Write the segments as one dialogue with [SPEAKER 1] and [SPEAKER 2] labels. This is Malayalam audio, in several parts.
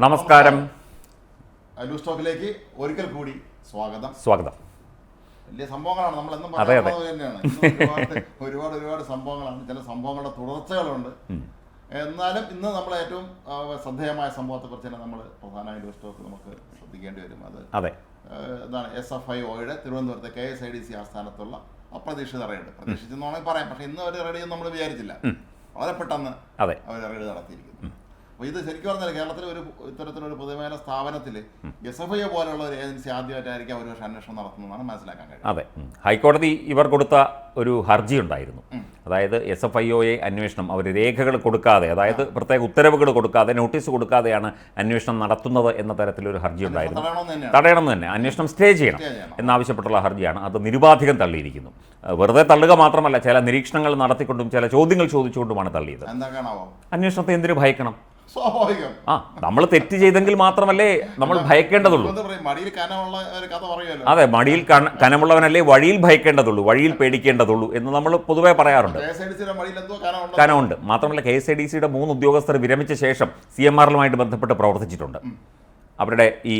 [SPEAKER 1] നമസ്കാരം.
[SPEAKER 2] ലൂസ് ടോക്കിലേക്ക് ഒരിക്കൽ കൂടി സ്വാഗതം.
[SPEAKER 1] സ്വാഗതം.
[SPEAKER 2] വലിയ സംഭവങ്ങളാണ്. നമ്മൾ എന്നും
[SPEAKER 1] അതെ, അതെ.
[SPEAKER 2] പറയുന്നത് തന്നെയാണ്. ഒരുപാട് ഒരുപാട് ഒരുപാട് സംഭവങ്ങളാണ്. ചില സംഭവങ്ങളുടെ തുടർച്ചകളുണ്ട്. എന്നാലും ഇന്ന് നമ്മൾ ഏറ്റവും ആ, ശ്രദ്ധേയമായ സംഭവത്തെ കുറിച്ച് തന്നെ നമ്മൾ പ്രധാനമായും ലൂസ് ടോക്ക് നമുക്ക് ശ്രദ്ധിക്കേണ്ടി വരും. അത്
[SPEAKER 1] അതെ.
[SPEAKER 2] ആ, എന്താണ് എസ് എഫ് ഐ ഒയുടെ തിരുവനന്തപുരത്തെ K S I D C ആസ്ഥാനത്തുള്ള അപ്രതീക്ഷിത റെയ്ഡ്. പ്രതീക്ഷിച്ചെന്ന് വേണമെങ്കിൽ പറയാം. പക്ഷെ ഇന്ന് ഒരു റെയ്ഡ് നമ്മൾ വിചാരിച്ചില്ല. വളരെ പെട്ടെന്ന്
[SPEAKER 1] അതെ.
[SPEAKER 2] അവർ റെയ്ഡ് നടത്തിയിരിക്കുന്നു. അപ്പോൾ ഇത് ശരിക്കും പറഞ്ഞാൽ കേരളത്തിലെ ഒരു ഇത്തരത്തിലൊരു പൊതുമേഖല സ്ഥാപനത്തിൽ എസ് എഫ് ഐ പോലുള്ള ഒരു ഏജൻസി ആദ്യമായിട്ടായിരിക്കും അവർ പക്ഷേ അന്വേഷണം നടത്തുന്നതാണ് മനസ്സിലാക്കാൻ കഴിയും
[SPEAKER 1] അതെ. ഹൈക്കോടതി ഇവർ കൊടുത്ത ഒരു ഹർജി ഉണ്ടായിരുന്നു. അതായത് എസ് എഫ് ഐ ഒയെ അന്വേഷണം അവർ രേഖകൾ കൊടുക്കാതെ അതായത് പ്രത്യേക ഉത്തരവുകൾ കൊടുക്കാതെ നോട്ടീസ് കൊടുക്കാതെയാണ് അന്വേഷണം നടത്തുന്നത് എന്ന തരത്തിലൊരു ഹർജി ഉണ്ടായിരുന്നു. തടയണം എന്ന് തന്നെ. അന്വേഷണം സ്റ്റേ ചെയ്യണം. എന്നാവശ്യപ്പെട്ടുള്ള ഹർജിയാണ്. അത് നിരുപാധികം തള്ളിയിരിക്കുന്നു. വെറുതെ തള്ളുക മാത്രമല്ല ചില നിരീക്ഷണങ്ങൾ നടത്തിക്കൊണ്ടും ചില ചോദ്യങ്ങൾ ചോദിച്ചുകൊണ്ടുമാണ് തള്ളിയത്. അന്വേഷണത്തെ എന്തിനു ഭയക്കണം?
[SPEAKER 2] സ്വാഭാവികം.
[SPEAKER 1] ആ നമ്മൾ തെറ്റ് ചെയ്തെങ്കിൽ മാത്രമല്ലേ നമ്മൾ ഭയക്കേണ്ടതുള്ളൂ. അതെ മടിയിൽ കന- കനമുള്ളവനല്ലേ വഴിയിൽ ഭയക്കേണ്ടതുള്ളൂ വഴിയിൽ പേടിക്കേണ്ടതുള്ളൂ എന്ന് നമ്മൾ പൊതുവേ പറയാറുണ്ട്.
[SPEAKER 2] കനമുണ്ട്.
[SPEAKER 1] മാത്രമല്ല കെ എസ് ഐ ഡി സിയുടെ മൂന്ന് ഉദ്യോഗസ്ഥർ വിരമിച്ച ശേഷം സി എം ആറിലുമായിട്ട് ബന്ധപ്പെട്ട് പ്രവർത്തിച്ചിട്ടുണ്ട്. അവരുടെ ഈ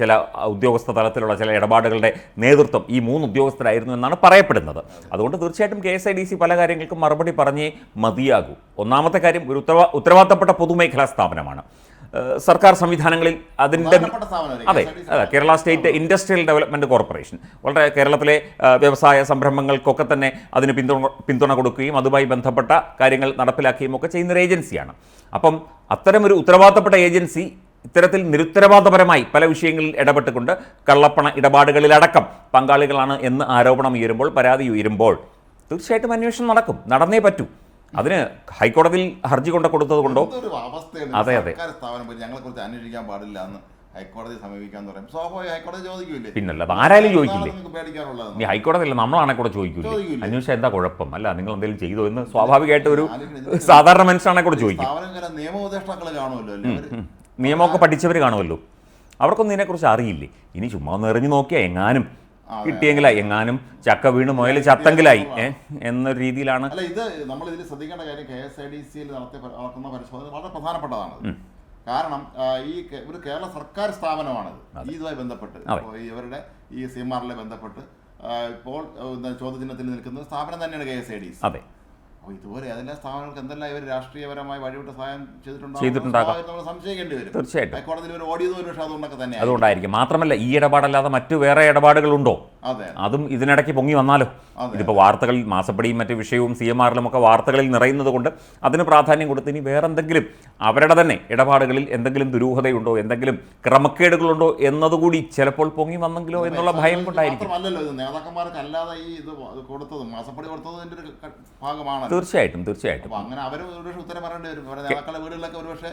[SPEAKER 1] ചില ഉദ്യോഗസ്ഥ തലത്തിലുള്ള ചില ഇടപാടുകളുടെ നേതൃത്വം ഈ മൂന്ന് ഉദ്യോഗസ്ഥരായിരുന്നു എന്നാണ് പറയപ്പെടുന്നത്. അതുകൊണ്ട് തീർച്ചയായിട്ടും K S I D C പല കാര്യങ്ങൾക്കും മറുപടി പറഞ്ഞേ മതിയാകൂ. ഒന്നാമത്തെ കാര്യം ഒരു ഉത്തരവാ ഉത്തരവാദിത്തപ്പെട്ട പൊതുമേഖലാ സ്ഥാപനമാണ്. സർക്കാർ സംവിധാനങ്ങളിൽ
[SPEAKER 2] അതിന്റെ
[SPEAKER 1] അതെ അതെ Kerala state industrial development corporation. വളരെ കേരളത്തിലെ വ്യവസായ സംരംഭങ്ങൾക്കൊക്കെ തന്നെ അതിന് പിന്തുണ പിന്തുണ കൊടുക്കുകയും അതുമായി ബന്ധപ്പെട്ട കാര്യങ്ങൾ നടപ്പിലാക്കുകയും ഒക്കെ ചെയ്യുന്ന ഒരു ഏജൻസിയാണ്. അപ്പം അത്തരമൊരു ഉത്തരവാദിത്തപ്പെട്ട ഏജൻസി ഇത്തരത്തിൽ നിരുത്തരവാദപരമായി പല വിഷയങ്ങളിൽ ഇടപെട്ടുകൊണ്ട് കള്ളപ്പണ ഇടപാടുകളിലടക്കം പങ്കാളികളാണ് എന്ന് ആരോപണം ഉയരുമ്പോൾ പരാതി ഉയരുമ്പോൾ തീർച്ചയായിട്ടും അന്വേഷണം നടക്കും. നടന്നേ പറ്റൂ. അതിന് ഹൈക്കോടതിയിൽ ഹർജി കൊണ്ട് കൊടുത്തത് കൊണ്ടോ? അതെ, അതെ.
[SPEAKER 2] ഞങ്ങളെ കുറിച്ച് അന്വേഷിക്കാൻ പാടില്ല എന്ന് ഹൈക്കോടതി സമീപിക്കാന്ന് പറയും. സ്വാഭാവിക ഹൈക്കോടതി ചോദിക്കൂലേ
[SPEAKER 1] പിന്നല്ല അത് ആരായാലും ചോദിക്കില്ലേ?
[SPEAKER 2] നീ ഹൈക്കോടതി
[SPEAKER 1] അല്ല ഹൈക്കോടതിയില്ല നമ്മളാണെ കൂടെ ചോദിക്കൂലേ? അന്വേഷിച്ചാൽ എന്താ കുഴപ്പം? അല്ല നിങ്ങൾ എന്തെങ്കിലും ചെയ്തു എന്ന് സ്വാഭാവികമായിട്ട് ഒരു സാധാരണ മനുഷ്യനാണെ കൂടെ ചോദിക്കും.
[SPEAKER 2] നിയമോപദേഷ്ടാക്കൾ കാണുമല്ലോ
[SPEAKER 1] നിയമമൊക്കെ പഠിച്ചവർ കാണുമല്ലോ. അവർക്കൊന്നും ഇതിനെക്കുറിച്ച് അറിയില്ലേ? ഇനി ചുമ്മാ ഒന്ന് എറിഞ്ഞു നോക്കിയാൽ എങ്ങാനും കിട്ടിയെങ്കിലായി എങ്ങാനും ചക്ക വീണ് മുയൽ ചത്തെങ്കിലായി. എന്നൊരു രീതിയിലാണ്
[SPEAKER 2] അല്ല ഇത് നമ്മൾ ഇതിൽ ശ്രദ്ധിക്കേണ്ട കാര്യം കെ എസ് ഐ ഡി സിയിൽ നടത്തിയ നടത്തുന്ന പരിശോധന വളരെ പ്രധാനപ്പെട്ടതാണ് കാരണം ഈ ഒരു കേരള സർക്കാർ സ്ഥാപനമാണത്. ഈ ഇതുമായി ബന്ധപ്പെട്ട്. ഇവരുടെ ഈ സിമാറിലെ ബന്ധപ്പെട്ട് ഇപ്പോൾ ചോദ്യചിഹ്നത്തിൽ നിൽക്കുന്ന സ്ഥാപനം തന്നെയാണ് K S I D C.
[SPEAKER 1] അതെ.
[SPEAKER 2] അപ്പോൾ ഇതുപോലെ അതെല്ലാ സ്ഥാപനങ്ങൾക്ക് എന്തെല്ലാം ഇവർ രാഷ്ട്രീയപരമായി വഴിവിട്ട സഹായം
[SPEAKER 1] ചെയ്തിട്ടുണ്ടാകും.
[SPEAKER 2] നമ്മൾ സംശയിക്കേണ്ടി വരും.
[SPEAKER 1] തീർച്ചയായിട്ടും.
[SPEAKER 2] ഹൈക്കോടതിയിൽ ഒരു ഓടിയത് ഒരു പക്ഷേ അതുകൊണ്ടൊക്കെ തന്നെയാണ്
[SPEAKER 1] അതുകൊണ്ടായിരിക്കും. മാത്രമല്ല ഈ ഇടപാടല്ലാതെ മറ്റു വേറെ ഇടപാടുകളുണ്ടോ?
[SPEAKER 2] അതെ.
[SPEAKER 1] ഇതിനിടയ്ക്ക് പൊങ്ങി വന്നാലോ. ഇതിപ്പോൾ വാർത്തകളിൽ മാസപ്പടിയും മറ്റു വിഷയവും സി എം ആറിലും ഒക്കെ വാർത്തകളിൽ നിറയുന്നത് കൊണ്ട് അതിന് പ്രാധാന്യം കൊടുത്ത് ഇനി വേറെന്തെങ്കിലും അവരുടെ തന്നെ ഇടപാടുകളിൽ എന്തെങ്കിലും ദുരൂഹതയുണ്ടോ? എന്തെങ്കിലും ക്രമക്കേടുകളുണ്ടോ? എന്നതുകൂടി ചിലപ്പോൾ പൊങ്ങി വന്നെങ്കിലോ എന്നുള്ള ഭയം കൊണ്ടായിരിക്കും.
[SPEAKER 2] നേതാക്കന്മാർക്ക് അല്ലാതെ ഈ ഇത് കൊടുത്തത് മാസപ്പടി കൊടുത്തതിന്റെ ഒരു ഭാഗമാണ്
[SPEAKER 1] തീർച്ചയായിട്ടും തീർച്ചയായിട്ടും.
[SPEAKER 2] അങ്ങനെ അവർ ഒരുപക്ഷെ ഉത്തരം പറയേണ്ടി വരും. നേതാക്കളുടെ വീടുകളിലൊക്കെ ഒരുപക്ഷെ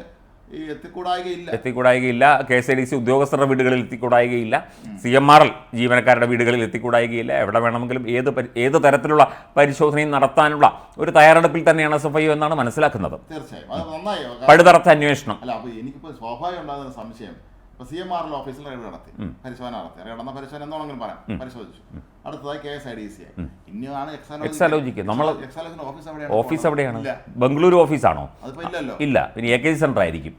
[SPEAKER 2] എത്തിക്കൂടായികയില്ല.
[SPEAKER 1] K S I D C ഉദ്യോഗസ്ഥരുടെ വീടുകളിൽ എത്തിക്കൂടായികയില്ല. സി എം ആർ എൽ ജീവനക്കാരുടെ വീടുകളിൽ എത്തിക്കൂടായികയില്ല. എവിടെ വേണമെങ്കിലും ഏത് ഏത് തരത്തിലുള്ള പരിശോധനയും നടത്താനുള്ള ഒരു തയ്യാറെടുപ്പിൽ തന്നെയാണ് എസ് എഫ് ഐ എന്നാണ് മനസ്സിലാക്കുന്നത്.
[SPEAKER 2] തീർച്ചയായും.
[SPEAKER 1] പഴുതറത്ത അന്വേഷണം.
[SPEAKER 2] അല്ല അപ്പൊ എനിക്കിപ്പോ സ്വാഭാവികം ഉണ്ടാകുന്ന സംശയം. ഇപ്പൊ സി എം ആർ എൽ ഓഫീസിൽ റെയ്ഡ് നടത്തി. പരിശോധന നടത്തി. റെയ്ഡ് നടന്ന പരിശോധന എന്താണെങ്കിലും പറയാം. പരിശോധിച്ചു. അടുത്തതായി K S I D C ഇനിയാണ്
[SPEAKER 1] എക്സാലോജിക്ക്. നമ്മൾ
[SPEAKER 2] എക്സാലോജിന്റെ ഓഫീസ് എവിടെയാണ്?
[SPEAKER 1] ഓഫീസ് എവിടെയാണ്? ബംഗളൂരു ഓഫീസാണോ ഇല്ല. പിന്നെ എ കെ ജി സെന്റർ ആയിരിക്കും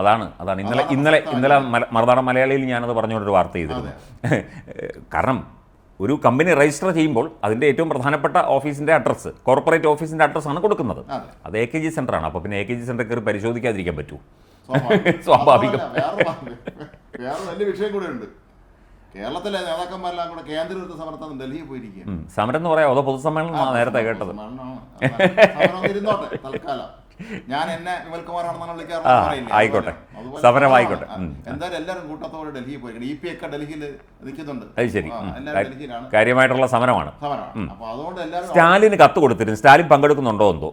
[SPEAKER 1] അതാണ് അതാണ്. ഇന്നലെ ഇന്നലെ ഇന്നലെ മറുനാടൻ മലയാളിയിൽ ഞാനത് പറഞ്ഞുകൊണ്ടൊരു വാർത്ത ചെയ്തിരുന്നു. കാരണം ഒരു കമ്പനി രജിസ്റ്റർ ചെയ്യുമ്പോൾ അതിന്റെ ഏറ്റവും പ്രധാനപ്പെട്ട ഓഫീസിന്റെ അഡ്രസ്സ് കോർപ്പറേറ്റ് ഓഫീസിന്റെ അഡ്രസ്സാണ് കൊടുക്കുന്നത്.
[SPEAKER 2] അതെ.
[SPEAKER 1] എ കെ ജി സെന്ററാണ് അപ്പോൾ പിന്നെ എ കെ ജി സെന്റർ കയറി പരിശോധിക്കാതിരിക്കാൻ പറ്റൂ
[SPEAKER 2] സ്വാഭാവികം. വേറെ വലിയ വിഷയം കൂടെ ഉണ്ട്. കേരളത്തിലെ നേതാക്കന്മാരെല്ലാം കൂടെ കേന്ദ്രീകൃത സമരത്താണ് ഡൽഹിയിൽ പോയിരിക്കുകയാണ്.
[SPEAKER 1] സമരം എന്ന് പറയാം. അതോ പൊതുസമ്മേളനമാണ് നേരത്തെ കേട്ടത്?
[SPEAKER 2] ഇരുന്നോട്ടെ തൽക്കാലം. ഞാൻ എന്നെ വിമൽകുമാറാണെന്നാണ് വിളിക്കാറുള്ളത്?
[SPEAKER 1] ആയിക്കോട്ടെ. സമരം ആയിക്കോട്ടെ.
[SPEAKER 2] എന്തായാലും എല്ലാവരും കൂട്ടത്തോടെ ഡൽഹിയിൽ പോയിരിക്കണം ഇ പി ഒക്കെ ഡൽഹിയിൽ നിൽക്കുന്നുണ്ട്.
[SPEAKER 1] അത് ശരി. കാര്യമായിട്ടുള്ള സമരമാണ്.
[SPEAKER 2] അപ്പൊ അതുകൊണ്ട് എല്ലാവരും
[SPEAKER 1] സ്റ്റാലിന് കത്ത് കൊടുത്തിരുന്നു. സ്റ്റാലിൻ പങ്കെടുക്കുന്നുണ്ടോ എന്തോ?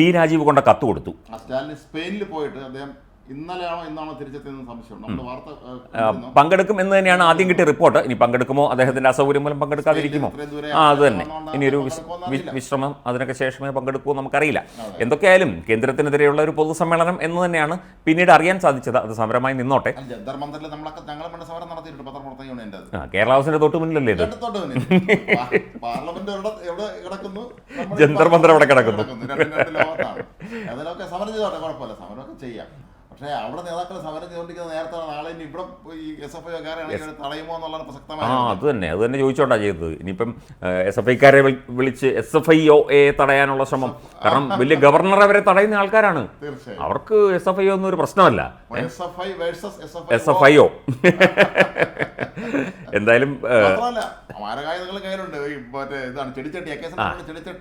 [SPEAKER 1] പി രാജീവ് കൊണ്ട കത്ത് കൊടുത്തു.
[SPEAKER 2] ആ സ്റ്റാലിൻ സ്പെയിനിൽ പോയിട്ട് അദ്ദേഹം ഇന്നലെയാണോ ഇന്നാണോ തിരിച്ചെത്തിയെന്ന് സംശയം. നമ്മുടെ വാർത്ത
[SPEAKER 1] പങ്കെടുക്കും എന്ന് തന്നെയാണ് ആദ്യം കിട്ടിയ റിപ്പോർട്ട്. ഇനി പങ്കെടുക്കുമോ അദ്ദേഹത്തിന്റെ അസൗകര്യം മൂലം പങ്കെടുക്കാതിരിക്കുമോ? ആ അത് തന്നെ ഇനി ഒരു. വിശ്രമം അതിനൊക്കെ ശേഷമേ പങ്കെടുക്കുമോ നമുക്കറിയില്ല. എന്തൊക്കെയായാലും കേന്ദ്രത്തിനെതിരെയുള്ള ഒരു പൊതുസമ്മേളനം എന്ന് തന്നെയാണ് പിന്നീട് അറിയാൻ സാധിച്ചത്. അത് സമരമായി നിന്നോട്ടെ. കേരള ഹൗസിന്റെ തൊട്ട് മുന്നിലല്ലേ ഇത്?
[SPEAKER 2] നമ്മൾ
[SPEAKER 1] ജന്തർ മന്ത്രം എവിടെ കിടക്കുന്നു.
[SPEAKER 2] അതിലൊക്കെ സമരം ചെയ്തോട്ടെ? കുഴപ്പമില്ല. സമരമൊക്കെ ചെയ്യാം. പക്ഷേ അവിടെ നേതാക്കൾ സമരം ചെയ്തുകൊണ്ടിരിക്കുന്നത് നേരത്തെ നാളെ ഇനി ഇവിടെ ഈ എസ് എഫ് ഐക്കാരാണെങ്കിൽ തടയുമോ എന്നുള്ള
[SPEAKER 1] ആ
[SPEAKER 2] പ്രസക്തമായ
[SPEAKER 1] അത് തന്നെ അത് തന്നെ ചോദിച്ചോണ്ടാ ചെയ്തത്. ഇനിയിപ്പം എസ് എഫ് ഐക്കാരെ വിളിച്ച് എസ് എഫ് ഐ ഒ എ തടയാനുള്ള ശ്രമം. കാരണം വലിയ ഗവർണർ അവരെ തടയുന്ന ആൾക്കാരാണ്. അവർക്ക് എസ് എഫ് ഐ ഒന്നും ഒരു പ്രശ്നമല്ല.
[SPEAKER 2] S F I versus S
[SPEAKER 1] S F I O എന്തായാലും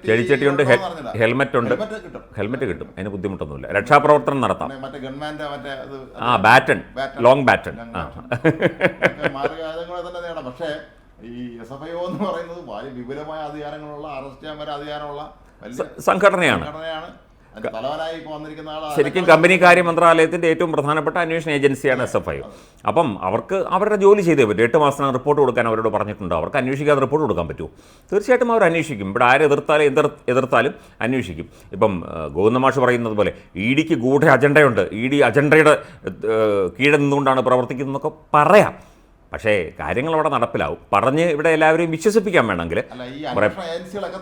[SPEAKER 1] ചെടിച്ചട്ടിയുണ്ട്. ഹെൽമെറ്റ് ഉണ്ട്.
[SPEAKER 2] ഹെൽമെറ്റ് കിട്ടും.
[SPEAKER 1] അതിന് ബുദ്ധിമുട്ടൊന്നുമില്ല. രക്ഷാപ്രവർത്തനം നടത്താം. ആ ബാറ്റൺ. Long baton. ആ.
[SPEAKER 2] പക്ഷേ ഈ എസ് എഫ് ഐ ഒ എന്ന് പറയുന്നത് വിപുലമായ അധികാരങ്ങളുള്ള അറസ്റ്റ് ചെയ്യാൻ വരെ അധികാരമുള്ള
[SPEAKER 1] സംഘടനയാണ്.
[SPEAKER 2] സംഘടനയാണ്.
[SPEAKER 1] ശരിക്കും കമ്പനി കാര്യ മന്ത്രാലയത്തിന്റെ ഏറ്റവും പ്രധാനപ്പെട്ട അന്വേഷണ ഏജൻസിയാണ് എസ് എഫ് ഐ. അപ്പം അവർക്ക് അവരുടെ ജോലി ചെയ്തേ പറ്റും എട്ട് മാസത്തിനകം റിപ്പോർട്ട് കൊടുക്കാൻ അവരോട് പറഞ്ഞിട്ടുണ്ട്. അവർക്ക് അന്വേഷിക്കാതെ റിപ്പോർട്ട് കൊടുക്കാൻ പറ്റുമോ? തീർച്ചയായിട്ടും അവർ അന്വേഷിക്കും. ഇവിടെ ആരെ എതിർത്താലും എതിർ എതിർത്താലും അന്വേഷിക്കും. ഇപ്പം ഗോവിന്ദമാഷ് പറയുന്നത് പോലെ ഇ ഡിക്ക് ഗൂഢ അജണ്ടയുണ്ട്. ഇ ഡി അജണ്ടയുടെ കീഴിൽ കീഴെ നിന്നുകൊണ്ടാണ് പ്രവർത്തിക്കുന്നതെന്നൊക്കെ പറയാം. പക്ഷേ കാര്യങ്ങൾ അവിടെ നടപ്പിലാവും. പറഞ്ഞ് ഇവിടെ എല്ലാവരെയും വിശ്വസിപ്പിക്കാൻ വേണമെങ്കിൽ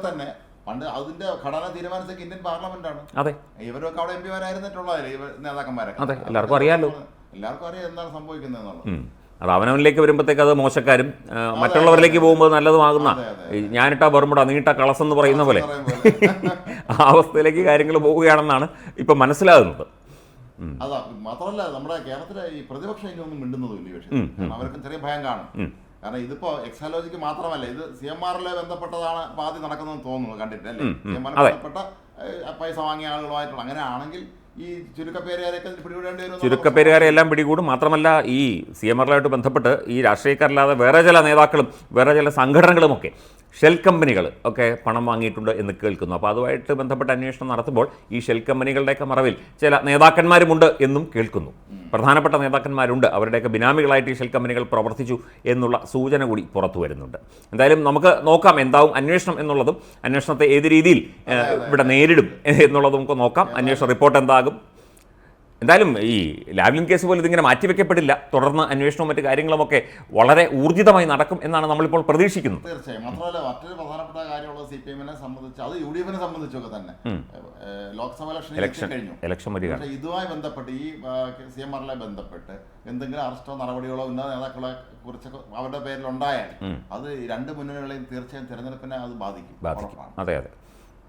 [SPEAKER 2] തന്നെ പണ്ട് അതിന്റെ ഘടന തീരുമാനിച്ചൊക്കെ ഇന്ത്യൻ പാർലമെന്റ് ആണ്
[SPEAKER 1] അതെ.
[SPEAKER 2] ഇവരൊക്കെ അവിടെ എം പിമാരായിരുന്നിട്ടുള്ളതല്ലേ ഇവർ നേതാക്കന്മാരൊക്കെ?
[SPEAKER 1] അതെ, എല്ലാവർക്കും അറിയാലോ.
[SPEAKER 2] എല്ലാവർക്കും അറിയാം എന്താണ് സംഭവിക്കുന്നത് എന്നുള്ളത്
[SPEAKER 1] അത് അവനവനിലേക്ക് വരുമ്പോഴത്തേക്ക് അത് മോശക്കാരും മറ്റുള്ളവരിലേക്ക് പോകുമ്പോൾ നല്ലതുമാകുന്ന ഞാനിട്ട ബർമുട നീട്ട കളസം എന്ന് പറയുന്ന പോലെ. ആ അവസ്ഥയിലേക്ക് കാര്യങ്ങൾ പോവുകയാണെന്നാണ് ഇപ്പം മനസ്സിലാകുന്നത്.
[SPEAKER 2] അതാ മാത്രമല്ല നമ്മുടെ കേരളത്തിലെ ഈ പ്രതിപക്ഷം ഇനിയൊന്നും മിണ്ടുന്നതുമില്ല പക്ഷേ അവർക്കും ചെറിയ ഭയം കാണും. കാരണം ഇതിപ്പോ എക്സാലോജിക്ക് മാത്രമല്ല ഇത് സി എം ആറിലെ ബന്ധപ്പെട്ടതാണ് പാതി നടക്കുന്നതെന്ന് തോന്നുന്നു കണ്ടിട്ട് അല്ലേ? C M. ബന്ധപ്പെട്ട പൈസ വാങ്ങിയ ആളുകളുമായിട്ടുള്ള അങ്ങനെ ആണെങ്കിൽ ഈ
[SPEAKER 1] ചുരുക്കപ്പേരുകാരെ എല്ലാം പിടികൂടും. മാത്രമല്ല ഈ സി എം ആറുമായിട്ട് ബന്ധപ്പെട്ട് ഈ രാഷ്ട്രീയക്കാരല്ലാതെ വേറെ ചില നേതാക്കളും വേറെ ചില സംഘടനകളുമൊക്കെ ഷെൽ കമ്പനികൾ ഒക്കെ പണം വാങ്ങിയിട്ടുണ്ട് എന്ന് കേൾക്കുന്നു. അപ്പോൾ അതുമായിട്ട് ബന്ധപ്പെട്ട അന്വേഷണം നടത്തുമ്പോൾ ഈ ഷെൽ കമ്പനികളുടെയൊക്കെ മറവിൽ ചില നേതാക്കന്മാരുമുണ്ട് എന്നും കേൾക്കുന്നു. പ്രധാനപ്പെട്ട നേതാക്കന്മാരുണ്ട്. അവരുടെയൊക്കെ ബിനാമികളായിട്ട് ഈ ഷെൽ കമ്പനികൾ പ്രവർത്തിച്ചു എന്നുള്ള സൂചന കൂടി പുറത്തു വരുന്നുണ്ട്. എന്തായാലും നമുക്ക് നോക്കാം എന്താവും അന്വേഷണം എന്നുള്ളതും അന്വേഷണത്തെ ഏത് രീതിയിൽ ഇവിടെ നേരിടും എന്നുള്ളതും നമുക്ക് നോക്കാം. അന്വേഷണ റിപ്പോർട്ട് എന്താകും? എന്തായാലും ഈ ലാവ്ലിൻ കേസ് പോലെ ഇതിങ്ങനെ മാറ്റിവെക്കപ്പെടില്ല. തുടർന്ന് അന്വേഷണവും മറ്റു കാര്യങ്ങളുമൊക്കെ വളരെ ഊർജിതമായി നടക്കും എന്നാണ് നമ്മളിപ്പോൾ പ്രതീക്ഷിക്കുന്നത്.
[SPEAKER 2] തീർച്ചയായും. മാത്രമല്ല മറ്റൊരു പ്രധാനപ്പെട്ട കാര്യമുള്ള സി പി എമ്മിനെ സംബന്ധിച്ച് അത് യു ഡി എഫിനെ സംബന്ധിച്ചൊക്കെ തന്നെ. ലോക്സഭ ഇലക്ഷൻ
[SPEAKER 1] ഇലക്ഷൻ
[SPEAKER 2] കഴിഞ്ഞു.
[SPEAKER 1] ഇലക്ഷൻ വരികയാണ്
[SPEAKER 2] ഇതുമായി ബന്ധപ്പെട്ട് ഈ സി എം ആറിലെ ബന്ധപ്പെട്ട് എന്തെങ്കിലും അറസ്റ്റോ നടപടികളോ ഉന്നത നേതാക്കളെ കുറിച്ചൊക്കെ അവരുടെ പേരിൽ ഉണ്ടായാൽ അത് രണ്ട് മുന്നണികളെയും തീർച്ചയായും തെരഞ്ഞെടുപ്പിനെ അത് ബാധിക്കും.
[SPEAKER 1] ബാധിക്കും. അതെ അതെ.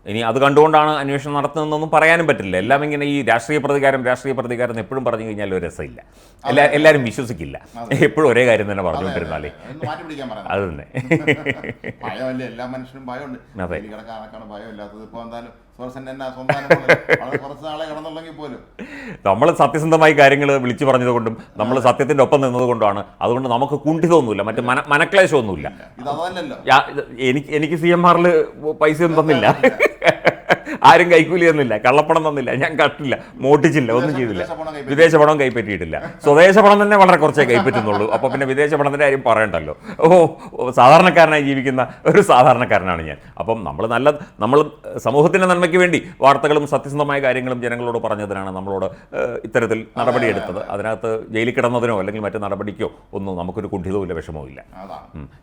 [SPEAKER 1] ഇനി അത് കണ്ടുകൊണ്ടാണ് അന്വേഷണം നടത്തുന്നതെന്നൊന്നും പറയാനും പറ്റില്ല. എല്ലാം ഇങ്ങനെ ഈ രാഷ്ട്രീയ പ്രതികാരം രാഷ്ട്രീയ പ്രതികാരം എന്ന് എപ്പോഴും പറഞ്ഞു കഴിഞ്ഞാൽ ഒരു രസമില്ല. എല്ലാ എല്ലാവരും വിശ്വസിക്കില്ല. എപ്പോഴും ഒരേ കാര്യം തന്നെ പറഞ്ഞുകൊണ്ടിരുന്നാലേ അത് തന്നെ.
[SPEAKER 2] ഭയമല്ലേ? എല്ലാ മനുഷ്യരും ഭയമുണ്ട്.
[SPEAKER 1] അതെ. നമ്മൾ സത്യസന്ധമായി കാര്യങ്ങൾ വിളിച്ചു പറഞ്ഞതുകൊണ്ടും നമ്മൾ സത്യത്തിന്റെ ഒപ്പം നിന്നതുകൊണ്ടാണ് അതുകൊണ്ട് നമുക്ക് കുണ്ഠിതമൊന്നുമില്ല. മറ്റു മന മനക്ലേശമൊന്നുമില്ല. എനിക്ക് എനിക്ക് സി എം ആറിൽ പൈസയൊന്നും തന്നില്ല. ആരും കൈക്കൂലി തന്നില്ല. കള്ളപ്പണം തന്നില്ല. ഞാൻ കട്ടില്ല മോട്ടിച്ചില്ല ഒന്നും ചെയ്തില്ല.
[SPEAKER 2] വിദേശ പണം കൈപ്പറ്റി.
[SPEAKER 1] കൈപ്പറ്റിയിട്ടില്ല. സ്വദേശ പണം തന്നെ വളരെ കുറച്ചേ കൈപ്പറ്റുന്നുള്ളൂ. അപ്പോൾ പിന്നെ വിദേശ പണത്തിന്റെ കാര്യം പറയണ്ടല്ലോ. ഓ സാധാരണക്കാരനായി ജീവിക്കുന്ന ഒരു സാധാരണക്കാരനാണ് ഞാൻ. അപ്പം നമ്മൾ നല്ല നമ്മൾ സമൂഹത്തിന്റെ നന്മയ്ക്ക് വേണ്ടി വാർത്തകളും സത്യസന്ധമായ കാര്യങ്ങളും ജനങ്ങളോട് പറഞ്ഞതിനാണ് നമ്മളോട് ഇത്തരത്തിൽ നടപടിയെടുത്തത്. അതിനകത്ത് ജയിലിൽ കിടന്നതിനോ അല്ലെങ്കിൽ മറ്റു നടപടിക്കോ ഒന്നും നമുക്കൊരു കുണ്ഠിതവും ഇല്ല വിഷമവും ഇല്ല.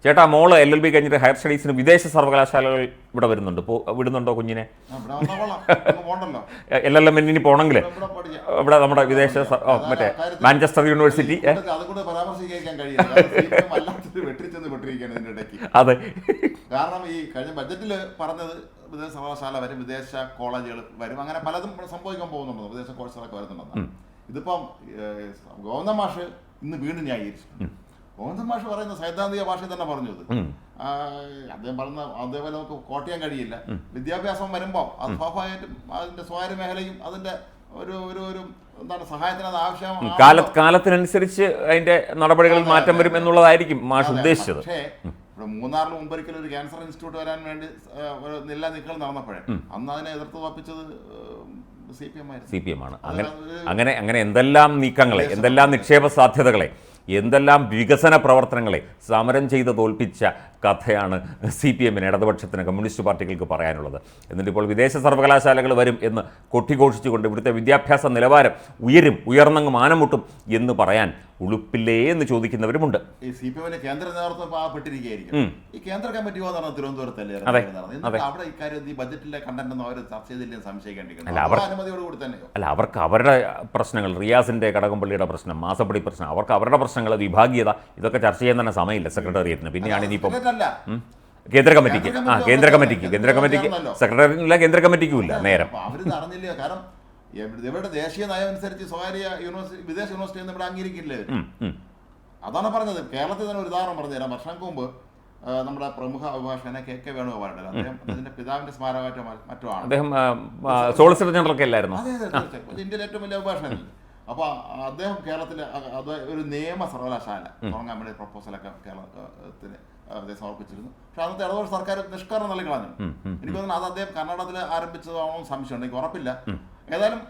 [SPEAKER 1] ചേട്ടാ മോൾ എൽ എൽ ബി കഴിഞ്ഞിട്ട് ഹയർ സ്റ്റഡീസിന് വിദേശ സർവകലാശാലകൾ ഇവിടെ വരുന്നുണ്ട്. വിടുന്നുണ്ടോ കുഞ്ഞിനെ? എൽ എൽ എം ഇനി പോകണമെങ്കിൽ
[SPEAKER 2] ഇവിടെ
[SPEAKER 1] നമ്മുടെ വിദേശ മറ്റേ മാഞ്ചസ്റ്റർ യൂണിവേഴ്സിറ്റി അതെ
[SPEAKER 2] കാരണം ഈ കഴിഞ്ഞ ബജറ്റിൽ പറഞ്ഞത് വിദേശ സർവകലാശാല വരും വിദേശ കോളേജുകൾ വരും അങ്ങനെ പലതും സംഭവിക്കാൻ പോകുന്നുണ്ടോ വിദേശ കോഴ്സുകളൊക്കെ വരുന്നുണ്ടെന്ന്. ഇതിപ്പം ഗോവിന്ദ മാഷ് ഇന്ന് വീണ്ടും ന്യായീകരിച്ചു ഗോവിന്ദ മാഷ് പറയുന്ന സൈദ്ധാന്തിക ഭാഷയിൽ തന്നെ പറഞ്ഞു ഇത്. അദ്ദേഹം പറഞ്ഞ അതേപോലെ നമുക്ക് കോട്ടയാൻ കഴിയില്ല. വിദ്യാഭ്യാസം വരുമ്പോൾ അത് സ്വാഭാവികമായിട്ടും അതിന്റെ സ്വകാര്യ മേഖലയും അതിന്റെ ഒരു ഒരു ഒരു എന്താണ് സഹായത്തിന് അത് ആവശ്യമാണ്
[SPEAKER 1] കാല കാലത്തിനനുസരിച്ച് അതിന്റെ നടപടികളിൽ മാറ്റം വരും എന്നുള്ളതായിരിക്കും മാഷ് ഉദ്ദേശിച്ചത്.
[SPEAKER 2] പക്ഷേ ഇവിടെ മൂന്നാറിൽ മുമ്പൊരിക്കലും ഒരു ക്യാൻസർ ഇൻസ്റ്റിറ്റ്യൂട്ട് വരാൻ വേണ്ടി ഒരു നില നീക്കൾ നടന്നപ്പോഴേ അന്ന് അതിനെ എതിർത്ത് തോപ്പിച്ചത് സി പി എം
[SPEAKER 1] ആണ്. അങ്ങനെ അങ്ങനെ അങ്ങനെ എന്തെല്ലാം നീക്കങ്ങളെ എന്തെല്ലാം നിക്ഷേപ സാധ്യതകളെ എന്തെല്ലാം വികസന പ്രവർത്തനങ്ങളെ സമരം ചെയ്ത് തോൽപ്പിച്ച കഥയാണ് സി പി എമ്മിന് ഇടതുപക്ഷത്തിന് കമ്മ്യൂണിസ്റ്റ് പാർട്ടികൾക്ക് പറയാനുള്ളത്. എന്നിട്ട് ഇപ്പോൾ വിദേശ സർവകലാശാലകൾ വരും എന്ന് കൊട്ടിഘോഷിച്ചുകൊണ്ട് ഇവിടുത്തെ വിദ്യാഭ്യാസ നിലവാരം ഉയരും ഉയർന്നങ്ങ് മാനം മുട്ടും എന്ന് പറയാൻ ഉളുപ്പില്ലേ എന്ന് ചോദിക്കുന്നവരുമുണ്ട്.
[SPEAKER 2] ഈ സി പി എമ്മിന്റെ കേന്ദ്ര നേതൃത്വം പാവപ്പെട്ടിരിക്കുകയായിരിക്കും. ഈ കേന്ദ്ര കമ്മിറ്റി പോകുന്ന തിരുവനന്തപുരത്തല്ലേ അവിടെ ഇക്കാര്യം ഈ ബജറ്റിലെ കണ്ടന്റ് അവർ ചർച്ച ചെയ്തില്ലെന്ന് സംശയിക്കേണ്ടിരിക്കുന്നു അനുമതിയോടുകൂടി തന്നെയോ?
[SPEAKER 1] അല്ല അവർക്ക് അവരുടെ പ്രശ്നങ്ങൾ റിയാസിന്റെ കടകംപള്ളിയുടെ പ്രശ്നം മാസപ്പടി പ്രശ്നം അവർക്ക് അവരുടെ പ്രശ്നങ്ങൾ വിഭാഗീയത ഇതൊക്കെ ചർച്ച ചെയ്യാൻ തന്നെ സമയമില്ല സെക്രട്ടേറിയറ്റിന്. പിന്നെയാണ് ഇനിയിപ്പം
[SPEAKER 2] അല്ല.
[SPEAKER 1] കേന്ദ്ര കമ്മിറ്റിക്ക്. ആ കേന്ദ്ര കമ്മിറ്റിക്ക്. കേന്ദ്ര കമ്മിറ്റിക്ക്
[SPEAKER 2] സെക്രട്ടറി
[SPEAKER 1] ഇല്ല കേന്ദ്ര കമ്മിറ്റിക്കും ഇല്ല. നേരം.
[SPEAKER 2] അവർ അറിഞ്ഞില്ല കാരണം ഇവരുടെ ദേശീയ നയം അനുസരിച്ച് സ്വകാര്യ യൂണിവേഴ്സിറ്റി വിദേശ യൂണിവേഴ്സിറ്റി ഇവിടെ അംഗീകരിക്കില്ലേ. അതാണ് പറഞ്ഞത്. കേരളത്തിൽ തന്നെ ഒരു ഉദാഹരണം പറഞ്ഞുതരാം. വർഷങ്ങൾക്ക് മുമ്പ് നമ്മുടെ പ്രമുഖ അഭിഭാഷകനെ കെ കെ വേണുഗോപാലുണ്ട്. അദ്ദേഹം പിതാവിന്റെ സ്മാരകമായിട്ടോ മറ്റോ ആണ്
[SPEAKER 1] അദ്ദേഹം സോളിസിറ്റർ ജനറൽ ഒക്കെ അല്ലായിരുന്നു?
[SPEAKER 2] അതെ അതെ ഇന്ത്യയിലെ ഏറ്റവും വലിയ അഭിഭാഷകനല്ലേ അപ്പൊ അദ്ദേഹം കേരളത്തിലെ അത് ഒരു നിയമ സർവകലാശാല തുടങ്ങാൻ വേണ്ടി പ്രപ്പോസലൊക്കെ കേരളത്തിന് അദ്ദേഹം സമർപ്പിച്ചിരുന്നു. പക്ഷെ അന്നത്തെ ഇടതുപക്ഷ സർക്കാർ നിഷ്കരണം നൽകി കളഞ്ഞു എനിക്ക് തോന്നുന്നു അത് അദ്ദേഹം കർണാടകത്തിൽ ആരംഭിച്ചതാണോ സംശയമുണ്ട്. എനിക്ക് ഉറപ്പില്ല. ഏതായാലും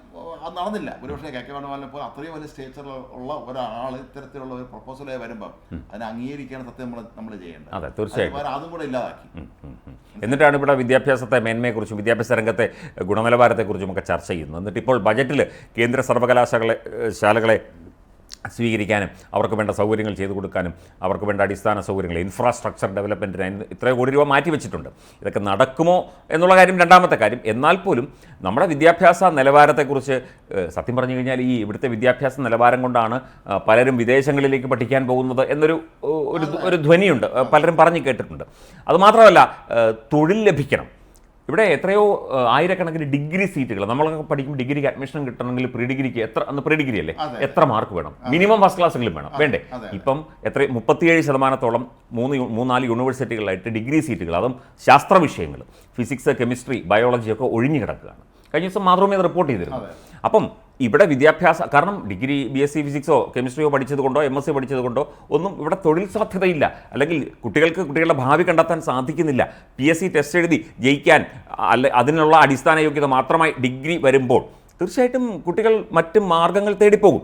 [SPEAKER 2] അത് നടന്നില്ല. ഒരുപക്ഷെ കെ കെ വേണുഗോപാലിനെ പോലെ അത്രയും വലിയ സ്റ്റേച്ചറിൽ ഉള്ള ഒരാൾ ഇത്തരത്തിലുള്ള ഒരു പ്രപ്പോസലായി വരുമ്പോൾ അതിനെ അംഗീകരിക്കുകയാണ് സത്യം നമ്മൾ നമ്മൾ ചെയ്യേണ്ടത്.
[SPEAKER 1] അതെ തീർച്ചയായും
[SPEAKER 2] അതും കൂടെ ഇല്ലാതാക്കി.
[SPEAKER 1] എന്നിട്ടാണ് ഇവിടെ വിദ്യാഭ്യാസത്തെ മേന്മയെക്കുറിച്ചും വിദ്യാഭ്യാസ രംഗത്തെ ഗുണനിലവാരത്തെക്കുറിച്ചും ഒക്കെ ചർച്ച ചെയ്യുന്നത്. എന്നിട്ട് ഇപ്പോൾ ബജറ്റിൽ കേന്ദ്ര സർവകലാശാലകളെ ശാലകളെ സ്വീകരിക്കാനും അവർക്ക് വേണ്ട സൗകര്യങ്ങൾ ചെയ്തു കൊടുക്കാനും അവർക്ക് വേണ്ട അടിസ്ഥാന സൗകര്യങ്ങൾ ഇൻഫ്രാസ്ട്രക്ചർ ഡെവലപ്മെന്റിന് ഇത്ര കോടി രൂപ മാറ്റി വെച്ചിട്ടുണ്ട്. ഇതൊക്കെ നടക്കുമോ എന്നുള്ള കാര്യം രണ്ടാമത്തെ കാര്യം. എന്നാൽ പോലും നമ്മുടെ വിദ്യാഭ്യാസ നിലവാരത്തെക്കുറിച്ച് സത്യം പറഞ്ഞു കഴിഞ്ഞാൽ ഈ ഇവിടുത്തെ വിദ്യാഭ്യാസ നിലവാരം കൊണ്ടാണ് പലരും വിദേശങ്ങളിലേക്ക് പഠിക്കാൻ പോകുന്നത് എന്നൊരു ഒരു ഒരു ധ്വനിയുണ്ട്. പലരും പറഞ്ഞു കേട്ടിട്ടുണ്ട്. അതുമാത്രമല്ല തൊഴിൽ ലഭിക്കണം. ഇവിടെ എത്രയോ ആയിരക്കണക്കിന് ഡിഗ്രി സീറ്റുകൾ. നമ്മളൊക്കെ പഠിക്കുമ്പോൾ ഡിഗ്രിക്ക് അഡ്മിഷൻ കിട്ടണമെങ്കിൽ പ്രീ ഡിഗ്രിക്ക് എത്ര അന്ന് പ്രീ ഡിഗ്രി അല്ലേ എത്ര മാർക്ക് വേണം? മിനിമം ഫസ്റ്റ് ക്ലാസ്സെങ്കിലും വേണം. വേണ്ടേ? ഇപ്പം എത്ര മുപ്പത്തിയേഴ് ശതമാനത്തോളം മൂന്ന് മൂന്നാൽ യൂണിവേഴ്സിറ്റികളിലായിട്ട് ഡിഗ്രി സീറ്റുകൾ അതും ശാസ്ത്ര വിഷയങ്ങൾ. ഫിസിക്സ് കെമിസ്ട്രി ബയോളജി ഒക്കെ ഒഴിഞ്ഞു കിടക്കുകയാണ്. കഴിഞ്ഞ ദിവസം മാതൃഭൂമി അത് റിപ്പോർട്ട് ചെയ്തിരുന്നു. അപ്പം ഇവിടെ വിദ്യാഭ്യാസ കാരണം ഡിഗ്രി ബി എസ് സി ഫിസിക്സോ കെമിസ്ട്രിയോ പഠിച്ചത് കൊണ്ടോ എം എസ് സി പഠിച്ചത് കൊണ്ടോ ഒന്നും ഇവിടെ തൊഴിൽ സാധ്യതയില്ല. അല്ലെങ്കിൽ കുട്ടികൾക്ക് കുട്ടികളുടെ ഭാവി കണ്ടെത്താൻ സാധിക്കുന്നില്ല. പി എസ് സി ടെസ്റ്റ് എഴുതി ജയിക്കാൻ അല്ല അതിനുള്ള അടിസ്ഥാന യോഗ്യത മാത്രമായി ഡിഗ്രി വരുമ്പോൾ തീർച്ചയായിട്ടും കുട്ടികൾ മറ്റ് മാർഗങ്ങൾ തേടിപ്പോകും.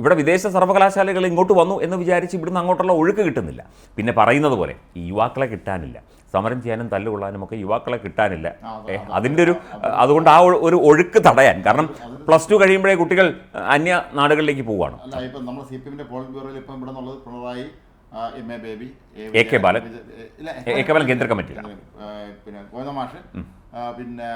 [SPEAKER 1] ഇവിടെ വിദേശ സർവകലാശാലകൾ ഇങ്ങോട്ട് വന്നു എന്ന് വിചാരിച്ച് ഇവിടുന്ന് അങ്ങോട്ടുള്ള ഒഴുക്ക് കിട്ടുന്നില്ല. പിന്നെ പറയുന്നത് പോലെ യുവാക്കളെ കിട്ടാനില്ല. സമരം ചെയ്യാനും തല്ലുകൊള്ളാനും ഒക്കെ യുവാക്കളെ കിട്ടാനില്ല. അതിന്റെ ഒരു അതുകൊണ്ട് ആ ഒരു- ഒഴുക്ക് തടയാൻ. കാരണം പ്ലസ് ടു കഴിയുമ്പോഴേ കുട്ടികൾ അന്യ നാടുകളിലേക്ക് പോവുകയാണ്.
[SPEAKER 2] അല്ല ഇപ്പൊ നമ്മൾ സി പി എമ്മിന്റെ പോളിറ്റ് ബ്യൂറോയിൽ ഇപ്പം ഇവിടെ നിന്നുള്ളത് Pinarayi M A Baby
[SPEAKER 1] A K Balan.
[SPEAKER 2] വിജയ- ഇല്ല,
[SPEAKER 1] എ കെ ബാലൻ കേന്ദ്ര
[SPEAKER 2] കമ്മിറ്റി. പിന്നെ പിന്നെ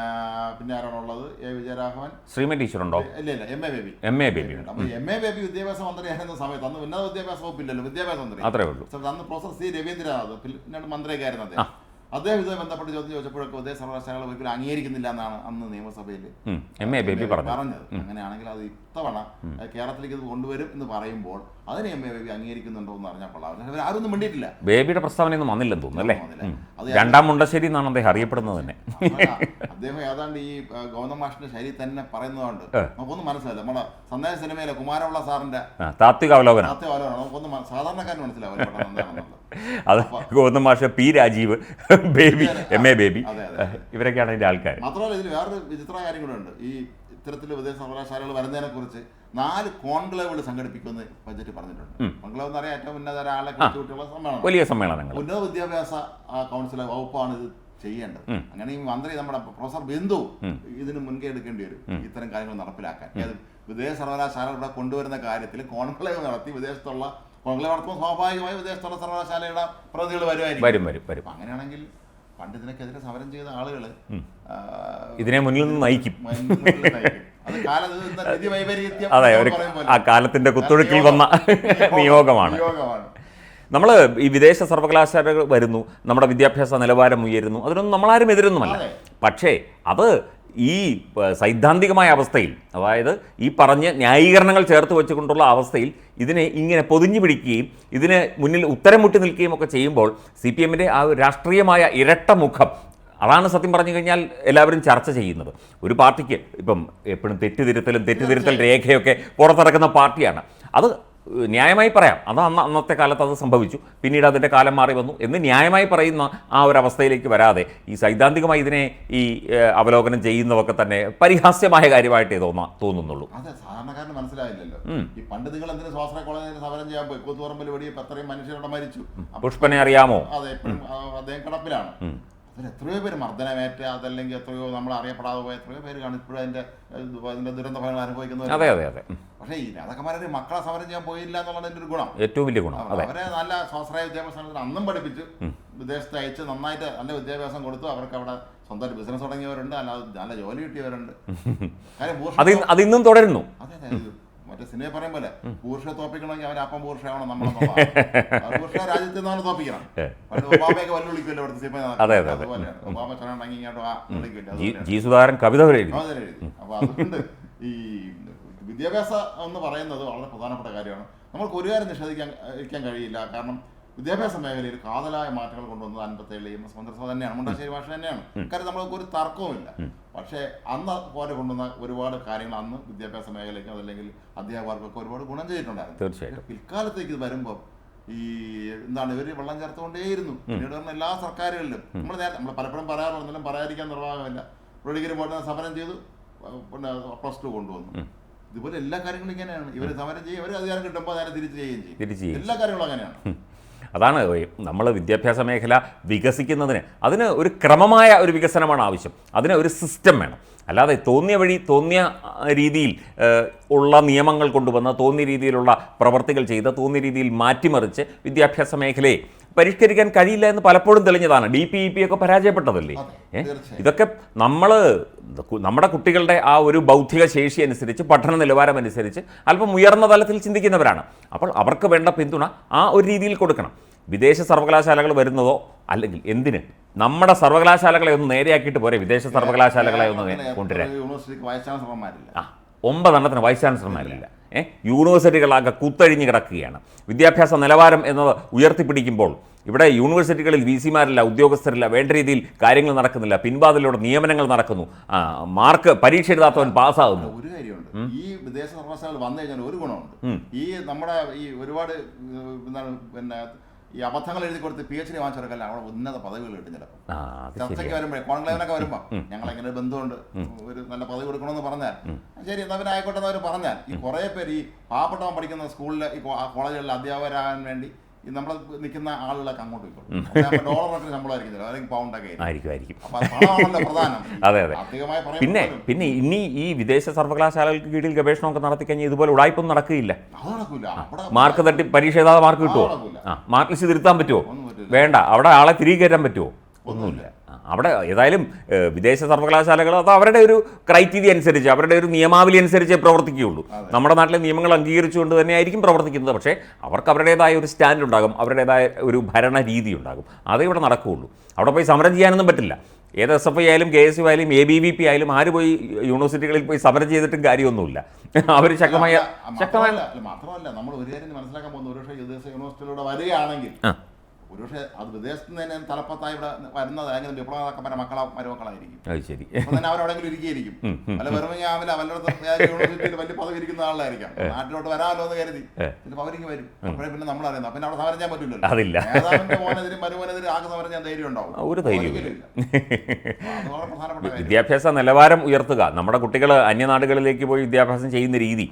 [SPEAKER 2] പിന്നെ ആരാണുള്ളത് എ വിജയരാഘവൻ.
[SPEAKER 1] ശ്രീമതി ടീച്ചറുണ്ടോ
[SPEAKER 2] ഇല്ല ഇല്ല M A Baby.
[SPEAKER 1] M A Baby
[SPEAKER 2] M A Baby വിദ്യാഭ്യാസ മന്ത്രിയായിരുന്ന സമയത്ത് അന്ന് ഉന്നത വിദ്യാഭ്യാസ വകുപ്പില്ലല്ലോ വിദ്യാഭ്യാസ മന്ത്രി.
[SPEAKER 1] അത്രേ ഉള്ളൂ.
[SPEAKER 2] അന്ന് പ്രൊഫസർ സി രവീന്ദ്രനാഥ് പിന്നെ മന്ത്രിയൊക്കെ ആയിരുന്നു അദ്ദേഹം. അദ്ദേഹം ഇതുമായി ബന്ധപ്പെട്ട് ചോദ്യം ചോദിച്ചപ്പോഴൊക്കെ അതേ സർവകലാശാലകൾ ഒരിക്കലും അംഗീകരിക്കുന്നില്ല എന്നാണ് അന്ന് നിയമസഭയിൽ
[SPEAKER 1] ഉം, എം എ ബേബി പറഞ്ഞു
[SPEAKER 2] പറഞ്ഞത്. അങ്ങനെയാണെങ്കിൽ അത് അത് കേരളത്തിലേക്ക് ഇത് കൊണ്ടുവരും എന്ന് പറയുമ്പോൾ അതിനെ എം എ ബേബി അംഗീകരിക്കുന്നുണ്ടോ എന്ന് അറിഞ്ഞാൽ കൊള്ളാം. അവർ ആരൊന്നും മിണ്ടിയിട്ടില്ല.
[SPEAKER 1] ബേബിയുടെ പ്രസ്താവനയൊന്നും വന്നില്ലെന്ന് തോന്നുന്നു അല്ലേ? രണ്ടാം മുണ്ടശ്ശേരി എന്നാണ് അദ്ദേഹം അറിയപ്പെടുന്നത് തന്നെ.
[SPEAKER 2] അദ്ദേഹം ഏതാണ്ട് ഈ ഗൗതം മാഷിന്റെ ശൈലി തന്നെ പറയുന്നതുകൊണ്ട് നമുക്കൊന്നും മനസ്സിലായില്ല. നമ്മുടെ സന്ദേശ സിനിമയിലെ കുമാരപിള്ള സാറിന്റെ
[SPEAKER 1] താത്വിക അവലോകനം.
[SPEAKER 2] താത്വിക അവലോകനം. നമുക്കൊന്നും സാധാരണക്കാരൻ മനസ്സിലാവില്ല
[SPEAKER 1] അത് ഗോവിന്ദ മാഷ് P Rajeev Baby M A Baby. ഇവരൊക്കെയാണ് ഇതിന്റെ ആൾക്കാർ
[SPEAKER 2] മാത്രമല്ല ഇതിൽ വേറൊരു വിചിത്ര കാര്യം കൂടെ ഉണ്ട്. ഈ ഇത്തരത്തിൽ വിദേശ സർവകലാശാലകൾ വരുന്നതിനെ കുറിച്ച് നാല് കോൺക്ലേവുകൾ സംഘടിപ്പിക്കുമെന്ന് ബജറ്റ് പറഞ്ഞിട്ടുണ്ട്. കോൺക്ലേവ് എന്ന് പറയാൻ ഏറ്റവും ഉന്നത ഒരാളെ കുറിച്ചുള്ള സമ്മേളനം.
[SPEAKER 1] വലിയ സമ്മേളനങ്ങൾ.
[SPEAKER 2] ഉന്നത വിദ്യാഭ്യാസ കൗൺസിലർ കൗൺസിൽ വകുപ്പാണ് ഇത് ചെയ്യേണ്ടത്. അങ്ങനെ ഈ മന്ത്രി നമ്മുടെ പ്രൊഫസർ ബിന്ദു ഇതിന് മുൻകൈ എടുക്കേണ്ടി വരും. ഇത്തരം കാര്യങ്ങൾ നടപ്പിലാക്കാൻ. വിദേശ സർവകലാശാല ഇവിടെ കൊണ്ടുവരുന്ന കാര്യത്തിൽ കോൺക്ലേവ് നടത്തി വിദേശത്തുള്ള കോൺക്ലേവ് നടത്തുമ്പോൾ സ്വാഭാവികമായി വിദേശത്തുള്ള സർവകലാശാലയുടെ പ്രതിനിധികൾ വരുമായിരിക്കും.
[SPEAKER 1] വരും വരും വരും.
[SPEAKER 2] അങ്ങനെയാണെങ്കിൽ പണ്ട് ഇതിനൊക്കെതിരെ സമരം ചെയ്ത ആളുകൾ
[SPEAKER 1] ഇതിനെ മുന്നിൽ നിന്ന് നയിക്കും.
[SPEAKER 2] അത്
[SPEAKER 1] ഒരു ആ കാലത്തിന്റെ കുത്തൊഴുക്കിൽ വന്ന നിയോഗമാണ്.
[SPEAKER 2] നിയോഗമാണ്.
[SPEAKER 1] നമ്മൾ ഈ വിദേശ സർവകലാശാലകൾ വരുന്നു നമ്മുടെ വിദ്യാഭ്യാസ നിലവാരം ഉയരുന്നു അതിനൊന്നും നമ്മളാരും എതിരൊന്നുമല്ല. പക്ഷേ അത് ഈ സൈദ്ധാന്തികമായ അവസ്ഥയിൽ അതായത് ഈ പറഞ്ഞ ന്യായീകരണങ്ങൾ ചേർത്ത് വെച്ചുകൊണ്ടുള്ള അവസ്ഥയിൽ ഇതിനെ ഇങ്ങനെ പൊതിഞ്ഞു പിടിക്കുകയും ഇതിന് മുന്നിൽ ഉത്തരം മുട്ടി നിൽക്കുകയും ഒക്കെ ചെയ്യുമ്പോൾ സി പി എമ്മിന്റെ ആ രാഷ്ട്രീയമായ ഇരട്ട മുഖം അതാണ് സത്യം പറഞ്ഞു കഴിഞ്ഞാൽ എല്ലാവരും ചർച്ച ചെയ്യുന്നത്. ഒരു പാർട്ടിക്ക് ഇപ്പം എപ്പോഴും തെറ്റുതിരുത്തലും തെറ്റുതിരുത്തൽ രേഖയൊക്കെ പുറത്തിറക്കുന്ന പാർട്ടിയാണ്. അത് ന്യായമായി പറയാം. അത് അന്ന് അന്നത്തെ കാലത്ത് അത് സംഭവിച്ചു. പിന്നീട് അതിന്റെ കാലം മാറി വന്നു. എന്ന് ന്യായമായി പറയുന്ന ആ ഒരു അവസ്ഥയിലേക്ക് വരാതെ ഈ സൈദ്ധാന്തികമായി ഇതിനെ ഈ അവലോകനം ചെയ്യുന്നതൊക്കെ തന്നെ പരിഹാസ്യമായ കാര്യമായിട്ടേ തോന്നാ തോന്നുന്നുള്ളൂ.
[SPEAKER 2] അതെ സാധാരണക്കാരന് മനസ്സിലായില്ലല്ലോ. ഈ പണ്ട് നിങ്ങൾ എന്തിനു സ്വാശ്രയ കോളേജിൽ സമരം ചെയ്യാൻ പോയി? കൂത്തുപറമ്പിൽ വെടിയപ്പോൾ അത്രയും മനുഷ്യരുടെ മരിച്ചു.
[SPEAKER 1] പുഷ്പനെ അറിയാമോ?
[SPEAKER 2] അതെ അദ്ദേഹം കിടപ്പിലാണ്. അതിൽ എത്രയോ പേര് മർദ്ദനമേറ്റ അതല്ലെങ്കിൽ എത്രയോ നമ്മൾ അറിയപ്പെടാതെ പോയ എത്രയോ പേര് കാണിപ്പോഴും അതിന്റെ അതിന്റെ ദുരന്ത ഫലങ്ങൾ അനുഭവിക്കുന്നവർ
[SPEAKER 1] അതെ അതെ അതെ.
[SPEAKER 2] പക്ഷേ ഈ രാധാക്കന്മാരെ മക്കളെ സമരം ചെയ്യാൻ പോയില്ല എന്നുള്ളതിന്റെ ഒരു ഗുണം.
[SPEAKER 1] ഏറ്റവും വലിയ ഗുണം
[SPEAKER 2] അവരെ നല്ല സ്വാശ്രയ വിദ്യാഭ്യാസത്തിൽ അന്നും പഠിപ്പിച്ചു വിദേശത്ത് അയച്ച് നന്നായിട്ട് നല്ല വിദ്യാഭ്യാസം കൊടുത്തു. അവർക്ക് അവിടെ സ്വന്തമായിട്ട് ബിസിനസ് തുടങ്ങിയവരുണ്ട്. അല്ലാതെ നല്ല ജോലി കിട്ടിയവരുണ്ട്. കാര്യം
[SPEAKER 1] അത് ഇന്നും തുടരുന്നു.
[SPEAKER 2] അതെ അതെ മറ്റേ സിനിമ പറയും പോലെ പൂർഷയെ തോപ്പിക്കണമെങ്കിൽ അവൻ അപ്പം പൂർഷയാവണം നമ്മളെ പൂർഷ രാജ്യത്തിൽ നിന്നാണ് തോപ്പിക്കണം. ഒബാമയൊക്കെ ഒബാമയൊക്കെ വെല്ലുവിളിക്കുമല്ലോ ഇവിടുത്തെ സിനിമ
[SPEAKER 1] അതെ, അതെ, അതെ.
[SPEAKER 2] അതുപോലെയാണ് ഒബാമ ചെന്നുണ്ടെങ്കിൽ ഇങ്ങോട്ട് ആ വിളിക്കില്ല.
[SPEAKER 1] കവിത
[SPEAKER 2] അപ്പൊ അതുകൊണ്ട് ഈ വിദ്യാഭ്യാസം എന്ന് പറയുന്നത് വളരെ പ്രധാനപ്പെട്ട കാര്യമാണ്. നമ്മൾക്ക് ഒരു കാര്യം നിഷേധിക്കാൻ കഴിയില്ല. കാരണം വിദ്യാഭ്യാസ മേഖലയിൽ കാതലായ മാറ്റങ്ങൾ കൊണ്ടുവന്നത് അൻപത്തേഴിലെ എം എസ് മന്ത്രിസഭ തന്നെയാണ്. മുണ്ടാശ്ശേരി ഭാഷ തന്നെയാണ്. കാര്യം നമ്മൾക്ക് ഒരു തർക്കവുമില്ല. പക്ഷേ അന്ന് പോലെ കൊണ്ടുവന്ന ഒരുപാട് കാര്യങ്ങൾ അന്ന് വിദ്യാഭ്യാസ മേഖലയ്ക്കും അതല്ലെങ്കിൽ അധ്യാപകർക്കൊക്കെ ഒരുപാട് ഗുണം ചെയ്തിട്ടുണ്ടായിരുന്നു.
[SPEAKER 1] തീർച്ചയായിട്ടും.
[SPEAKER 2] പിൽക്കാലത്തേക്ക് ഇത് വരുമ്പോൾ ഈ എന്താണ് ഇവർ വെള്ളം ചേർത്തുകൊണ്ടേയിരുന്നു. പിന്നീട് വരുന്ന എല്ലാ സർക്കാരുകളിലും. നമ്മൾ നേരത്തെ നമ്മൾ പലപ്പോഴും പറയാറുണ്ടെങ്കിലും പറയാതിരിക്കാൻ നിർവാഹമില്ല. ഡിഗ്രി പോലെ സമരം ചെയ്തു പിന്നെ പ്ലസ് ടു കൊണ്ടുവന്നു. ഇതുപോലെ എല്ലാ കാര്യങ്ങളും ഇങ്ങനെയാണ്. ഇവർ സമരം ചെയ്യും ഇവർ അധികാരം കിട്ടുമ്പോൾ നേരെ തിരിച്ചു ചെയ്യുകയും ചെയ്യും. എല്ലാ കാര്യങ്ങളും അങ്ങനെയാണ്.
[SPEAKER 1] അതാണ് നമ്മൾ വിദ്യാഭ്യാസ മേഖല വികസിക്കുന്നതിന് അതിന് ഒരു ക്രമമായ ഒരു വികസനമാണ് ആവശ്യം. അതിന് ഒരു സിസ്റ്റം വേണം. അല്ലാതെ തോന്നിയ വഴി തോന്നിയ രീതിയിൽ ഉള്ള നിയമങ്ങൾ കൊണ്ടുവന്ന് തോന്നിയ രീതിയിലുള്ള പ്രവർത്തികൾ ചെയ്ത് തോന്നിയ രീതിയിൽ മാറ്റിമറിച്ച് വിദ്യാഭ്യാസ മേഖലയെ പരിഷ്കരിക്കാൻ കഴിയില്ല എന്ന് പലപ്പോഴും തെളിഞ്ഞതാണ്. ഡി പി ഇ പി ഒക്കെ പരാജയപ്പെട്ടതല്ലേ. ഇതൊക്കെ നമ്മൾ നമ്മുടെ കുട്ടികളുടെ ആ ഒരു ബൗദ്ധിക ശേഷി അനുസരിച്ച് പഠന നിലവാരം അനുസരിച്ച് അല്പം ഉയർന്ന തലത്തിൽ ചിന്തിക്കുന്നവരാണ്. അപ്പോൾ അവർക്ക് വേണ്ട പിന്തുണ ആ ഒരു രീതിയിൽ കൊടുക്കണം. വിദേശ സർവകലാശാലകൾ വരുന്നതോ അല്ലെങ്കിൽ എന്തിന്? നമ്മുടെ സർവകലാശാലകളെ ഒന്ന് നേരെയാക്കിയിട്ട് പോരെ. വിദേശ സർവകലാശാലകളെ ഒന്ന് കൊണ്ടുവരാം കൊണ്ടുവരാൻ. ആ ഒമ്പതെണ്ണത്തിന് വൈസ് ചാൻസലർമാരില്ല ഏഹ് യൂണിവേഴ്സിറ്റികളാകെ കുത്തഴിഞ്ഞ് കിടക്കുകയാണ്. വിദ്യാഭ്യാസ നിലവാരം എന്നത് ഉയർത്തിപ്പിടിക്കുമ്പോൾ ഇവിടെ യൂണിവേഴ്സിറ്റികളിൽ വി സിമാരില്ല ഉദ്യോഗസ്ഥരില്ല വേണ്ട രീതിയിൽ കാര്യങ്ങൾ നടക്കുന്നില്ല. പിൻവാതിലൂടെ നിയമനങ്ങൾ നടക്കുന്നു. മാർക്ക് പരീക്ഷ എഴുതാത്തവൻ പാസ്സാകുന്നു
[SPEAKER 2] ഒരു കാര്യമുണ്ട്. ഈ വിദേശ സർവകലാശാല വന്നു കഴിഞ്ഞാൽ ഒരു ഗുണമുണ്ട്. ഈ നമ്മുടെ ഈ ഒരുപാട് എന്താണ് പിന്നെ ഈ അബദ്ധങ്ങൾ എഴുതി കൊടുത്ത് പി എച്ച് ഡി വാങ്ങിച്ചവർക്കല്ല അവിടെ ഉന്നത പദവികൾ കിട്ടും ചിലപ്പോൾ ചർച്ചയ്ക്ക് വരുമ്പോഴേ കോൺക്ലേവിനൊക്കെ വരുമ്പോൾ ഞങ്ങൾ എങ്ങനെ ഒരു ബന്ധമുണ്ട് ഒരു നല്ല പദവി കൊടുക്കണമെന്ന് പറഞ്ഞാൽ ശരി എന്നവനായിക്കോട്ടെ എന്നവർ ആയിക്കോട്ടെ പറഞ്ഞാൽ. ഈ കുറേ പേര് ഈ പാവപ്പെട്ടവൻ പഠിക്കുന്ന സ്കൂളിലെ ഈ കോളേജുകളിൽ അധ്യാപകരാകാൻ വേണ്ടി നമ്മൾ നിൽക്കുന്ന ആളുകളൊക്കെ അങ്ങോട്ട് പോയിക്കോളും. ഡോളറൊക്കെ ശമ്പളമായിരിക്കും അല്ലെങ്കിൽ പൗണ്ടൊക്കെ ആയിരിക്കും.
[SPEAKER 1] ആയിരിക്കും
[SPEAKER 2] അത്
[SPEAKER 1] അതെ, പിന്നെ പിന്നെ ഇനി ഈ വിദേശ സർവകലാശാലകൾക്ക് കീഴിൽ ഗവേഷണമൊക്കെ നടത്തി കഴിഞ്ഞാൽ ഇതുപോലെ ഉടായ്പൊന്നും നടക്കുകയില്ല. മാർക്ക് തട്ടി പരീക്ഷ എഴുതാതെ മാർക്ക് കിട്ടുമോ. ആ മാർക്ക് ലിസ്റ്റ് തിരുത്താൻ പറ്റുമോ വേണ്ട അവിടെ ആളെ തിരികെ കയറ്റാൻ പറ്റുമോ ഒന്നുമില്ല. അവിടെ ഏതായാലും വിദേശ സർവകലാശാലകൾ അത് അവരുടെ ഒരു ക്രൈറ്റീരിയ അനുസരിച്ച് അവരുടെ ഒരു നിയമാവലി അനുസരിച്ച് പ്രവർത്തിക്കുകയുള്ളൂ. നമ്മുടെ നാട്ടിലെ നിയമങ്ങൾ അംഗീകരിച്ചുകൊണ്ട് തന്നെയായിരിക്കും പ്രവർത്തിക്കുന്നത്. പക്ഷേ അവർക്ക് അവരുടേതായ ഒരു സ്റ്റാൻഡ് ഉണ്ടാകും അവരുടേതായ ഒരു ഭരണ രീതി ഉണ്ടാകും. അതേ ഇവിടെ നടക്കുകയുള്ളൂ. അവിടെ പോയി സമരം ചെയ്യാനൊന്നും പറ്റില്ല. ഏത് എസ് എഫ് ഐ ആയാലും കെ എസ് യു ആയാലും എ ബി വി പി ആയാലും ആര് പോയി യൂണിവേഴ്സിറ്റികളിൽ പോയി സമരം ചെയ്തിട്ടും കാര്യമൊന്നുമില്ല. അവർ ശക്തമായ ശക്തമായ
[SPEAKER 2] മാത്രമല്ല നമ്മൾ ഒരു കാര്യം മനസ്സിലാക്കാൻ പോകുന്ന ഒരുപക്ഷെ പക്ഷേ യൂണിവേഴ്സിറ്റിയിലൂടെ വരികയാണെങ്കിൽ. ഒരുപക്ഷെ അത് വിദേശത്ത് നിന്ന് തന്നെ തലപ്പത്തായി ഇവിടെ വരുന്നത് അല്ലെങ്കിൽ വിപ്ലവക്കാരെ മക്കളാ മരുമക്കളായിരിക്കും.
[SPEAKER 1] അത് ശരി.
[SPEAKER 2] അപ്പൊ തന്നെ അവരവിടെങ്കിലും ഇരിക്കുകയായിരിക്കും. അല്ല വെറുമെങ്കിൽ വല്ലയിടത്തും യൂണിവേഴ്സിറ്റിയിൽ വലിയ പദവി ഇരിക്കുന്ന ആളായിരിക്കാം. നാട്ടിലോട്ട് വരാമല്ലോ എന്ന് കരുതി. ചിലപ്പോൾ അവരിങ്ങ് വരും. അപ്പോഴേ പിന്നെ നമ്മൾ അറിയുന്നത്. പിന്നെ അവിടെ സമരം ചെയ്യാൻ പറ്റില്ലല്ലോ.
[SPEAKER 1] അതില്ല.
[SPEAKER 2] നേതാവിന്റെ മോനെതിരും മരുമോനെതിരും ആകെ സമരം ചെയ്യാൻ ധൈര്യം ഉണ്ടാവും.
[SPEAKER 1] ഒരു
[SPEAKER 2] കാര്യം.
[SPEAKER 1] വിദ്യാഭ്യാസ നിലവാരം ഉയർത്തുക. നമ്മുടെ കുട്ടികൾ അന്യനാടുകളിലേക്ക് പോയി വിദ്യാഭ്യാസം ചെയ്യുന്ന രീതി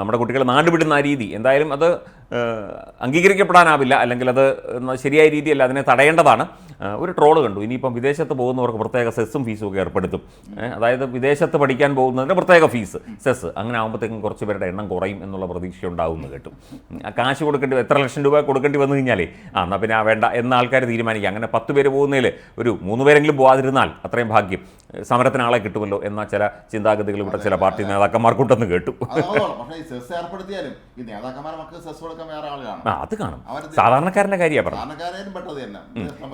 [SPEAKER 1] നമ്മുടെ കുട്ടികൾ നാടുവിടുന്ന ആ രീതി. എന്തായാലും അത് അംഗീകരിക്കപ്പെടാനാവില്ല. അല്ലെങ്കിൽ അത് ശരിയായ രീതിയല്ല. അതിനെ തടയേണ്ടതാണ്. ഒരു ട്രോൾ കണ്ടു. ഇനിയിപ്പം വിദേശത്ത് പോകുന്നവർക്ക് പ്രത്യേക സെസ്സും ഫീസും ഒക്കെ ഏർപ്പെടുത്തും. അതായത് വിദേശത്ത് പഠിക്കാൻ പോകുന്നതിന് പ്രത്യേക ഫീസ് സെസ് അങ്ങനെ ആകുമ്പോഴത്തേക്കും കുറച്ച് പേരുടെ എണ്ണം കുറയും എന്നുള്ള പ്രതീക്ഷ ഉണ്ടാവുമെന്ന് കേട്ടു. കാശ് കൊടുക്കേണ്ടി എത്ര ലക്ഷം രൂപ കൊടുക്കേണ്ടി വന്നു കഴിഞ്ഞാലേ ആ എന്നാൽ പിന്നെ ആ വേണ്ട എന്ന ആൾക്കാർ തീരുമാനിക്കുക. അങ്ങനെ പത്ത് പേര് പോകുന്നതിൽ ഒരു മൂന്ന് പേരെങ്കിലും പോകാതിരുന്നാൽ അത്രയും ഭാഗ്യം സമരത്തിന് ആളെ കിട്ടുമല്ലോ എന്ന ചില ചിന്താഗതികൾ ഇവിടെ ചില പാർട്ടി നേതാക്കന്മാർക്കുണ്ടെന്ന് കേട്ടു.
[SPEAKER 2] പക്ഷേ സെസ് ഏർപ്പെടുത്തിയാലും ഈ നേതാക്കന്മാരെ നമുക്ക് സെസ് കൊടുക്കാൻ
[SPEAKER 1] അത് കാണും. സാധാരണക്കാരന്റെ കാര്യമാണ് പറഞ്ഞത്.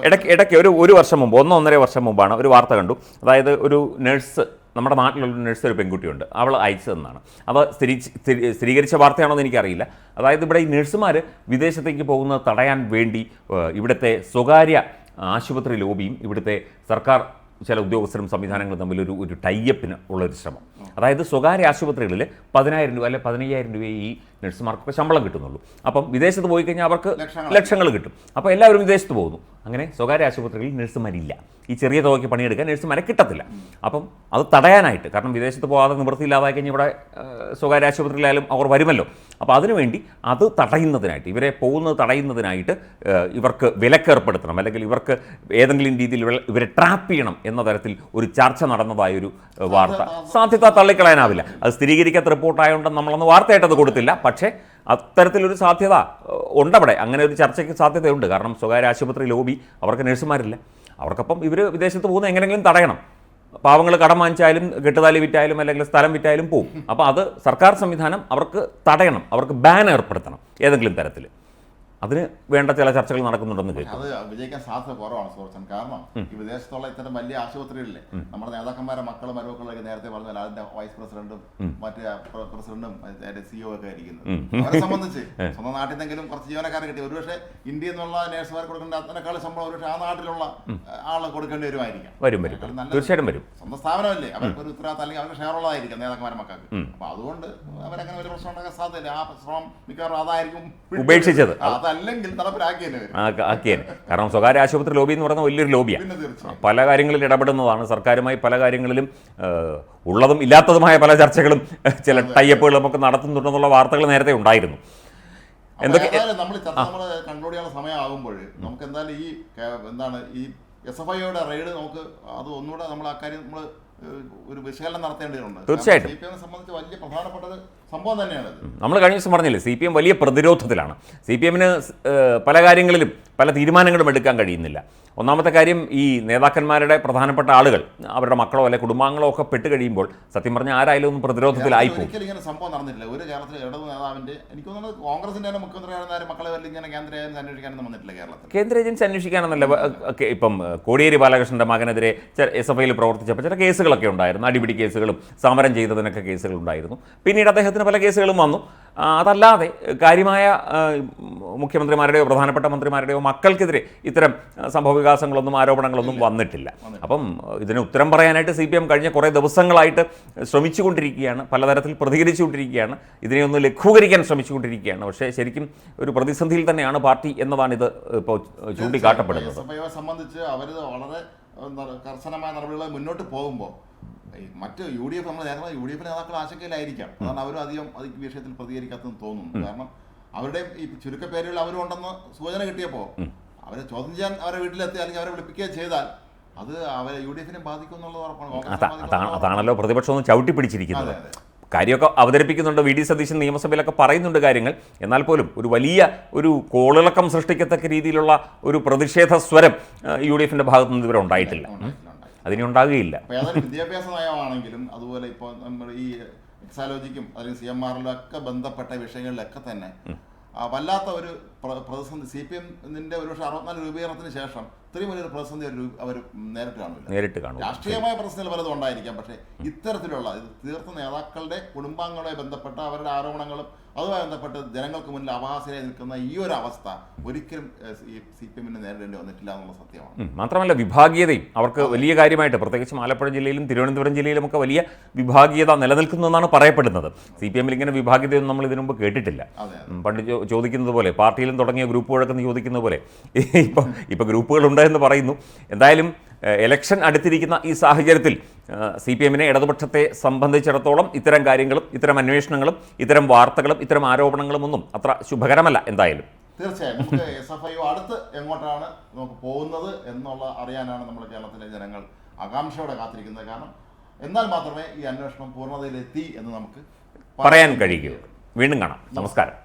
[SPEAKER 1] ഇടയ്ക്ക് ഇടയ്ക്ക് ഒരു ഒരു വർഷം മുമ്പ് ഒന്നോ ഒന്നര വർഷം മുമ്പാണ് ഒരു വാർത്ത കണ്ടു. അതായത് ഒരു നഴ്സ് നമ്മുടെ നാട്ടിലുള്ള നഴ്സ് ഒരു പെൺകുട്ടിയുണ്ട്. അവൾ അയച്ചതെന്നാണ് അത് സ്ഥിരീ സ്ഥിരീ- സ്ഥിരീകരിച്ച വാർത്തയാണോ എന്ന് എനിക്കറിയില്ല. അതായത് ഇവിടെ ഈ നഴ്സുമാർ വിദേശത്തേക്ക് പോകുന്നത് തടയാൻ വേണ്ടി ഇവിടുത്തെ സ്വകാര്യ ആശുപത്രി ലോബിയും ഇവിടുത്തെ സർക്കാർ ചില ഉദ്യോഗസ്ഥരും സംവിധാനങ്ങളും തമ്മിൽ ഒരു ഒരു ടൈപ്പിന് ഉള്ളൊരു ശ്രമം. അതായത് സ്വകാര്യ ആശുപത്രികളിൽ പതിനായിരം രൂപ അല്ലെ പതിനയ്യായിരം രൂപ ഈ നഴ്സുമാർക്കൊക്കെ ശമ്പളം കിട്ടുന്നുള്ളൂ. അപ്പം വിദേശത്ത് പോയി കഴിഞ്ഞാൽ അവർക്ക്
[SPEAKER 2] ലക്ഷങ്ങൾ.
[SPEAKER 1] കിട്ടും. അപ്പോൾ എല്ലാവരും വിദേശത്ത് പോകുന്നു. അങ്ങനെ സ്വകാര്യ ആശുപത്രികളിൽ നഴ്സുമാരില്ല. ഈ ചെറിയ തുകയ്ക്ക് പണിയെടുക്കാൻ നഴ്സുമാരെ കിട്ടത്തില്ല. അപ്പം അത് തടയാനായിട്ട് കാരണം വിദേശത്ത് പോകാതെ നിവൃത്തിയില്ലാതായി കഴിഞ്ഞ് ഇവിടെ സ്വകാര്യ ആശുപത്രിയിലായാലും അവർ വരുമല്ലോ. അപ്പോൾ അതിനുവേണ്ടി അത് തടയുന്നതിനായിട്ട് ഇവരെ പോകുന്നത് തടയുന്നതിനായിട്ട് ഇവർക്ക് വിലക്കേർപ്പെടുത്തണം. അല്ലെങ്കിൽ ഇവർക്ക് ഏതെങ്കിലും രീതിയിൽ ഇവരെ- ട്രാപ്പ് ചെയ്യണം എന്ന തരത്തിൽ ഒരു ചർച്ച നടന്നതായൊരു വാർത്ത. സാധ്യത തള്ളിക്കളയാനാവില്ല. അത് സ്ഥിരീകരിക്കാത്ത റിപ്പോർട്ടായതുകൊണ്ട് നമ്മളന്ന് വാർത്തയായിട്ടത് കൊടുത്തില്ല. പക്ഷേ അത്തരത്തിലൊരു സാധ്യത ഉണ്ടവിടെ. അങ്ങനെ ഒരു ചർച്ചയ്ക്ക് സാധ്യതയുണ്ട്. കാരണം സ്വകാര്യ ആശുപത്രി ലോബി അവർക്ക് നഴ്സുമാരില്ല. അവർക്കപ്പം ഇവർ വിദേശത്ത് പോകുന്ന എങ്ങനെയെങ്കിലും തടയണം. പാവങ്ങൾ കടം വാങ്ങിച്ചാലും കെട്ടുതാലി വിറ്റായാലും അല്ലെങ്കിൽ സ്ഥലം വിറ്റായാലും പോകും അപ്പോൾ അത് സർക്കാർ സംവിധാനം അവർക്ക് തടയണം. അവർക്ക് ബാൻ ഏർപ്പെടുത്തണം ഏതെങ്കിലും തരത്തിൽ അതിന് വേണ്ട ചില ചർച്ചകൾ നടക്കുന്നുണ്ടെന്ന് കേൾക്കും
[SPEAKER 2] അത് വിജയിക്കാൻ സാധ്യത കുറവാണ് സുഹൃത്തൻ. കാരണം ഈ വിദേശത്തുള്ള ഇത്തരം വലിയ ആശുപത്രികളിലെ നമ്മുടെ നേതാക്കന്മാരെ മക്കളും മരുമക്കളൊക്കെ നേരത്തെ പറഞ്ഞാൽ അതിന്റെ വൈസ് പ്രസിഡന്റും മറ്റേ പ്ര- പ്രസിഡന്റും അതിന്റെ സിഇഒ ഒക്കെ ആയിരിക്കുന്നത് അവരെ സംബന്ധിച്ച് സ്വന്തം നാട്ടിൽ നിന്നെങ്കിലും കുറച്ച് ജീവനക്കാരെ കിട്ടി. ഒരുപക്ഷെ ഇന്ത്യയിൽ നിന്നുള്ള നേഴ്സുമാർ കൊടുക്കേണ്ട അതിനേക്കാൾ ശമ്പളം ഒരുപക്ഷെ ആ നാട്ടിലുള്ള ആളെ കൊടുക്കേണ്ടി വരുമായിരിക്കാം.
[SPEAKER 1] വരും വരും. തീർച്ചയായിട്ടും വരും.
[SPEAKER 2] സ്വന്തം സ്ഥാപനമല്ലേ. അവർക്ക് ഒരു ഉത്തരവാദിത്തം അല്ലെങ്കിൽ അവർക്ക് ഷെയർ ഉള്ളതായിരിക്കും നേതാക്കന്മാരെ മക്കൾക്ക്. അപ്പൊ അതുകൊണ്ട് അവരങ്ങനെ വലിയ പ്രശ്നം ഉണ്ടാക്കാൻ സാധ്യതയില്ല. ആ ശ്രമം മിക്കവാറും അതായിരിക്കും
[SPEAKER 1] ഉപേക്ഷിച്ചത്.
[SPEAKER 2] അതല്ലെങ്കിൽ
[SPEAKER 1] ആ ആക്കിയേനെ കാരണം സ്വകാര്യ ആശുപത്രി ലോബി എന്ന് പറയുന്ന വലിയൊരു ലോബിയാണ് പല കാര്യങ്ങളിൽ ഇടപെടുന്നതാണ്. സർക്കാരുമായി പല കാര്യങ്ങളിലും ഉള്ളതും ഇല്ലാത്തതുമായ പല ചർച്ചകളും ചില ടൈപ്പുകളും ഒക്കെ നടത്തുന്നുണ്ടെന്നുള്ള വാർത്തകൾ നേരത്തെ ഉണ്ടായിരുന്നു. എന്തൊക്കെ
[SPEAKER 2] നമ്മൾ ചർച്ച നമ്മൾ കൺക്ലൂഡ് ചെയ്യാനുള്ള സമയമാകുമ്പോൾ നമുക്ക് എന്തായാലും ഈ എന്താണ് ഈ എസ് എഫ് ഐയുടെ റെയ്ഡ് നമുക്ക് അത് ഒന്നുകൂടെ നമ്മൾ അക്കാര്യം നമ്മൾ ഒരു വിശകലനം നടത്തേണ്ടതുണ്ട്
[SPEAKER 1] തീർച്ചയായിട്ടും.
[SPEAKER 2] സി പി എമ്മിനെ സംബന്ധിച്ച് വലിയ പ്രധാനപ്പെട്ട സംഭവം തന്നെയാണ്
[SPEAKER 1] നമ്മൾ കഴിഞ്ഞ ദിവസം പറഞ്ഞില്ലേ സി പി എം വലിയ പ്രതിരോധത്തിലാണ്. സി പി എമ്മിന് പല കാര്യങ്ങളിലും പല തീരുമാനങ്ങളും എടുക്കാൻ കഴിയുന്നില്ല. ഒന്നാമത്തെ കാര്യം ഈ നേതാക്കന്മാരുടെ പ്രധാനപ്പെട്ട ആളുകൾ അവരുടെ മക്കളോ അല്ലെ കുടുംബാംഗങ്ങളോ ഒക്കെ പെട്ട് കഴിയുമ്പോൾ സത്യം പറഞ്ഞാൽ ആരായാലും ഒന്ന് പ്രതിരോധത്തിലായി
[SPEAKER 2] ഒരിക്കലും ഇങ്ങനെ സംഭവം നടന്നിട്ടില്ല. ഒരു കേരളത്തിലെ ഇടതു നേതാവിന്റെ എനിക്ക് തോന്നുന്നത് കോൺഗ്രസിന്റെ തന്നെ മുഖ്യമന്ത്രിയായിരുന്ന മക്കളെ വല്ല ഇങ്ങനെ കേന്ദ്ര ഏജൻസി അന്വേഷിക്കാനൊന്നും വന്നിട്ടില്ല കേരളത്തിൽ.
[SPEAKER 1] കേന്ദ്ര ഏജൻസി അന്വേഷിക്കാനെന്നല്ല ഇപ്പം കോടിയേരി ബാലകൃഷ്ണന്റെ മകനെതിരെ എസ് എഫ് ഐയിൽ പ്രവർത്തിച്ചപ്പോൾ ചില കേസുകളൊക്കെ ഉണ്ടായിരുന്നു. അടിപിടി കേസുകളും സമരം ചെയ്തതിനൊക്കെ കേസുകൾ ഉണ്ടായിരുന്നു. പിന്നീട് അദ്ദേഹത്തിന് പല കേസുകളും വന്നു. അതല്ലാതെ കാര്യമായ മുഖ്യമന്ത്രിമാരുടെയോ പ്രധാനപ്പെട്ട മന്ത്രിമാരുടെയോ മക്കൾക്കെതിരെ ഇത്തരം സംഭവ സംഭവവികാസങ്ങളൊന്നും ആരോപണങ്ങളൊന്നും വന്നിട്ടില്ല. അപ്പം ഇതിന് ഉത്തരം പറയാനായിട്ട് സി പി എം കഴിഞ്ഞ കുറേ ദിവസങ്ങളായിട്ട് ശ്രമിച്ചുകൊണ്ടിരിക്കുകയാണ്. പലതരത്തിൽ പ്രതികരിച്ചുകൊണ്ടിരിക്കുകയാണ്. ഇതിനെ ഒന്ന് ലഘൂകരിക്കാൻ ശ്രമിച്ചുകൊണ്ടിരിക്കുകയാണ്. പക്ഷേ ശരിക്കും ഒരു പ്രതിസന്ധിയിൽ തന്നെയാണ് പാർട്ടി എന്നതാണ് ഇത് ഇപ്പോൾ ചൂണ്ടിക്കാട്ടപ്പെടുന്നത്.
[SPEAKER 2] സംബന്ധിച്ച് അവർ വളരെ എന്താ പറയുക, കർശനമായ നടപടികൾ മുന്നോട്ട് പോകുമ്പോൾ മറ്റ് യു ഡി എഫ് നമ്മൾ നേരത്തെ യു ഡി എഫ് നേതാക്കൾ ആശങ്കയിലായിരിക്കാം. അതാണ് അവരും അധികം അത് വിഷയത്തിൽ പ്രതികരിക്കാത്തെന്ന് തോന്നുന്നു. കാരണം അവരുടെ ഈ ചുരുക്കപ്പേരുകൾ അവരും ഉണ്ടെന്ന് സൂചന കിട്ടിയപ്പോൾ അവരെ ചോദ്യം ചെയ്യാൻ അവരെ വീട്ടിലെത്തി അല്ലെങ്കിൽ അവരെ വിളിപ്പിക്കുകയോ ചെയ്താൽ അത് അവരെ യു ഡി എഫിനെ ബാധിക്കും എന്നുള്ളത് ഉറപ്പാണ്
[SPEAKER 1] അതാണല്ലോ പ്രതിപക്ഷം ഒന്ന് ചവിട്ടി പിടിച്ചിരിക്കുന്നത്. കാര്യമൊക്കെ അവതരിപ്പിക്കുന്നുണ്ട്. വി. ഡി. സതീശൻ നിയമസഭയിലൊക്കെ പറയുന്നുണ്ട് കാര്യങ്ങൾ. എന്നാൽ പോലും ഒരു വലിയ ഒരു കോളിളക്കം സൃഷ്ടിക്കത്തക്ക രീതിയിലുള്ള ഒരു പ്രതിഷേധ സ്വരം യു ഡി എഫിന്റെ ഭാഗത്തു നിന്ന് ഇവരെ ഉണ്ടായിട്ടില്ല.
[SPEAKER 2] ഉണ്ടായിട്ടില്ല, ഉണ്ടായിട്ടില്ല.
[SPEAKER 1] അതിനി ഉണ്ടാകുകയില്ല.
[SPEAKER 2] അപ്പോൾ ഏതായാലും വിദ്യാഭ്യാസ നയമാണെങ്കിലും അതുപോലെ ഇപ്പോൾ നമ്മൾ ഈ എക്സാലോജിക്കും അല്ലെങ്കിൽ സി എം ആറിലൊക്കെ ബന്ധപ്പെട്ട വിഷയങ്ങളിലൊക്കെ തന്നെ വല്ലാത്ത ഒരു പ്ര- പ്രതിസന്ധി സി പി എമ്മിന്റെ ഒരു പക്ഷേ അറുപത്തിനാല് രൂപീകരണത്തിന് ശേഷം ഇത്രയും വലിയൊരു പ്രതിസന്ധി അവർ നേരിട്ട് കാണില്ല
[SPEAKER 1] നേരിട്ട് കാണും.
[SPEAKER 2] രാഷ്ട്രീയമായ പ്രശ്നങ്ങൾ പലതും ഉണ്ടായിരിക്കാം. പക്ഷേ ഇത്തരത്തിലുള്ള ഇത് തീർത്ത നേതാക്കളുടെ കുടുംബാംഗങ്ങളെ ബന്ധപ്പെട്ട അവരുടെ ആരോപണങ്ങളും അതുമായി ബന്ധപ്പെട്ട് ജനങ്ങൾക്ക് മുന്നിൽ അപഹാസ്യരായി നിൽക്കുന്ന ഈ ഒരു അവസ്ഥ ഒരിക്കലും സി പി എമ്മിന് നേരിടേണ്ടി വന്നിട്ടില്ല എന്നുള്ള സത്യമാണ്.
[SPEAKER 1] മാത്രമല്ല വിഭാഗീയതയും അവർക്ക് വലിയ കാര്യമായിട്ട് പ്രത്യേകിച്ച് ആലപ്പുഴ ജില്ലയിലും തിരുവനന്തപുരം ജില്ലയിലുമൊക്കെ വലിയ വിഭാഗീയത നിലനിൽക്കുന്നതെന്നാണ് പറയപ്പെടുന്നത്. സി പി എമ്മിൽ ഇങ്ങനെ വിഭാഗീയതയൊന്നും നമ്മൾ ഇതിനു മുമ്പ് കേട്ടിട്ടില്ല പണ്ട് ചോദിക്കുന്നത് പോലെ പാർട്ടിയിലും തുടങ്ങിയ ഗ്രൂപ്പുകളൊക്കെ ചോദിക്കുന്നത് പോലെ ഇപ്പം ഇപ്പോൾ ഗ്രൂപ്പുകളുണ്ട് എന്ന് പറയുന്നു. എന്തായാലും ഏഹ്, ഇലക്ഷൻ അടുത്തിരിക്കുന്ന ഈ സാഹചര്യത്തിൽ സി പി എമ്മിനെ ഇടതുപക്ഷത്തെ സംബന്ധിച്ചിടത്തോളം ഇത്തരം കാര്യങ്ങളും ഇത്തരം അന്വേഷണങ്ങളും ഇത്തരം വാർത്തകളും ഇത്തരം ആരോപണങ്ങളും ഒന്നും അത്ര ശുഭകരമല്ല എന്തായാലും.
[SPEAKER 2] തീർച്ചയായും. നമുക്ക് എസ് എഫ് ഐ അടുത്ത് എങ്ങോട്ടാണ് നമുക്ക് പോകുന്നത് എന്നുള്ള അറിയാനാണ് നമ്മൾ കേരളത്തിലെ ജനങ്ങൾ ആകാംക്ഷയോടെ കാത്തിരിക്കുന്നത്. കാരണം എന്നാൽ മാത്രമേ ഈ അന്വേഷണം പൂർണതയിലെത്തി എന്ന് നമുക്ക്
[SPEAKER 1] പറയാൻ കഴിയുകയുള്ളൂ വീണ്ടും കാണാം. നമസ്കാരം.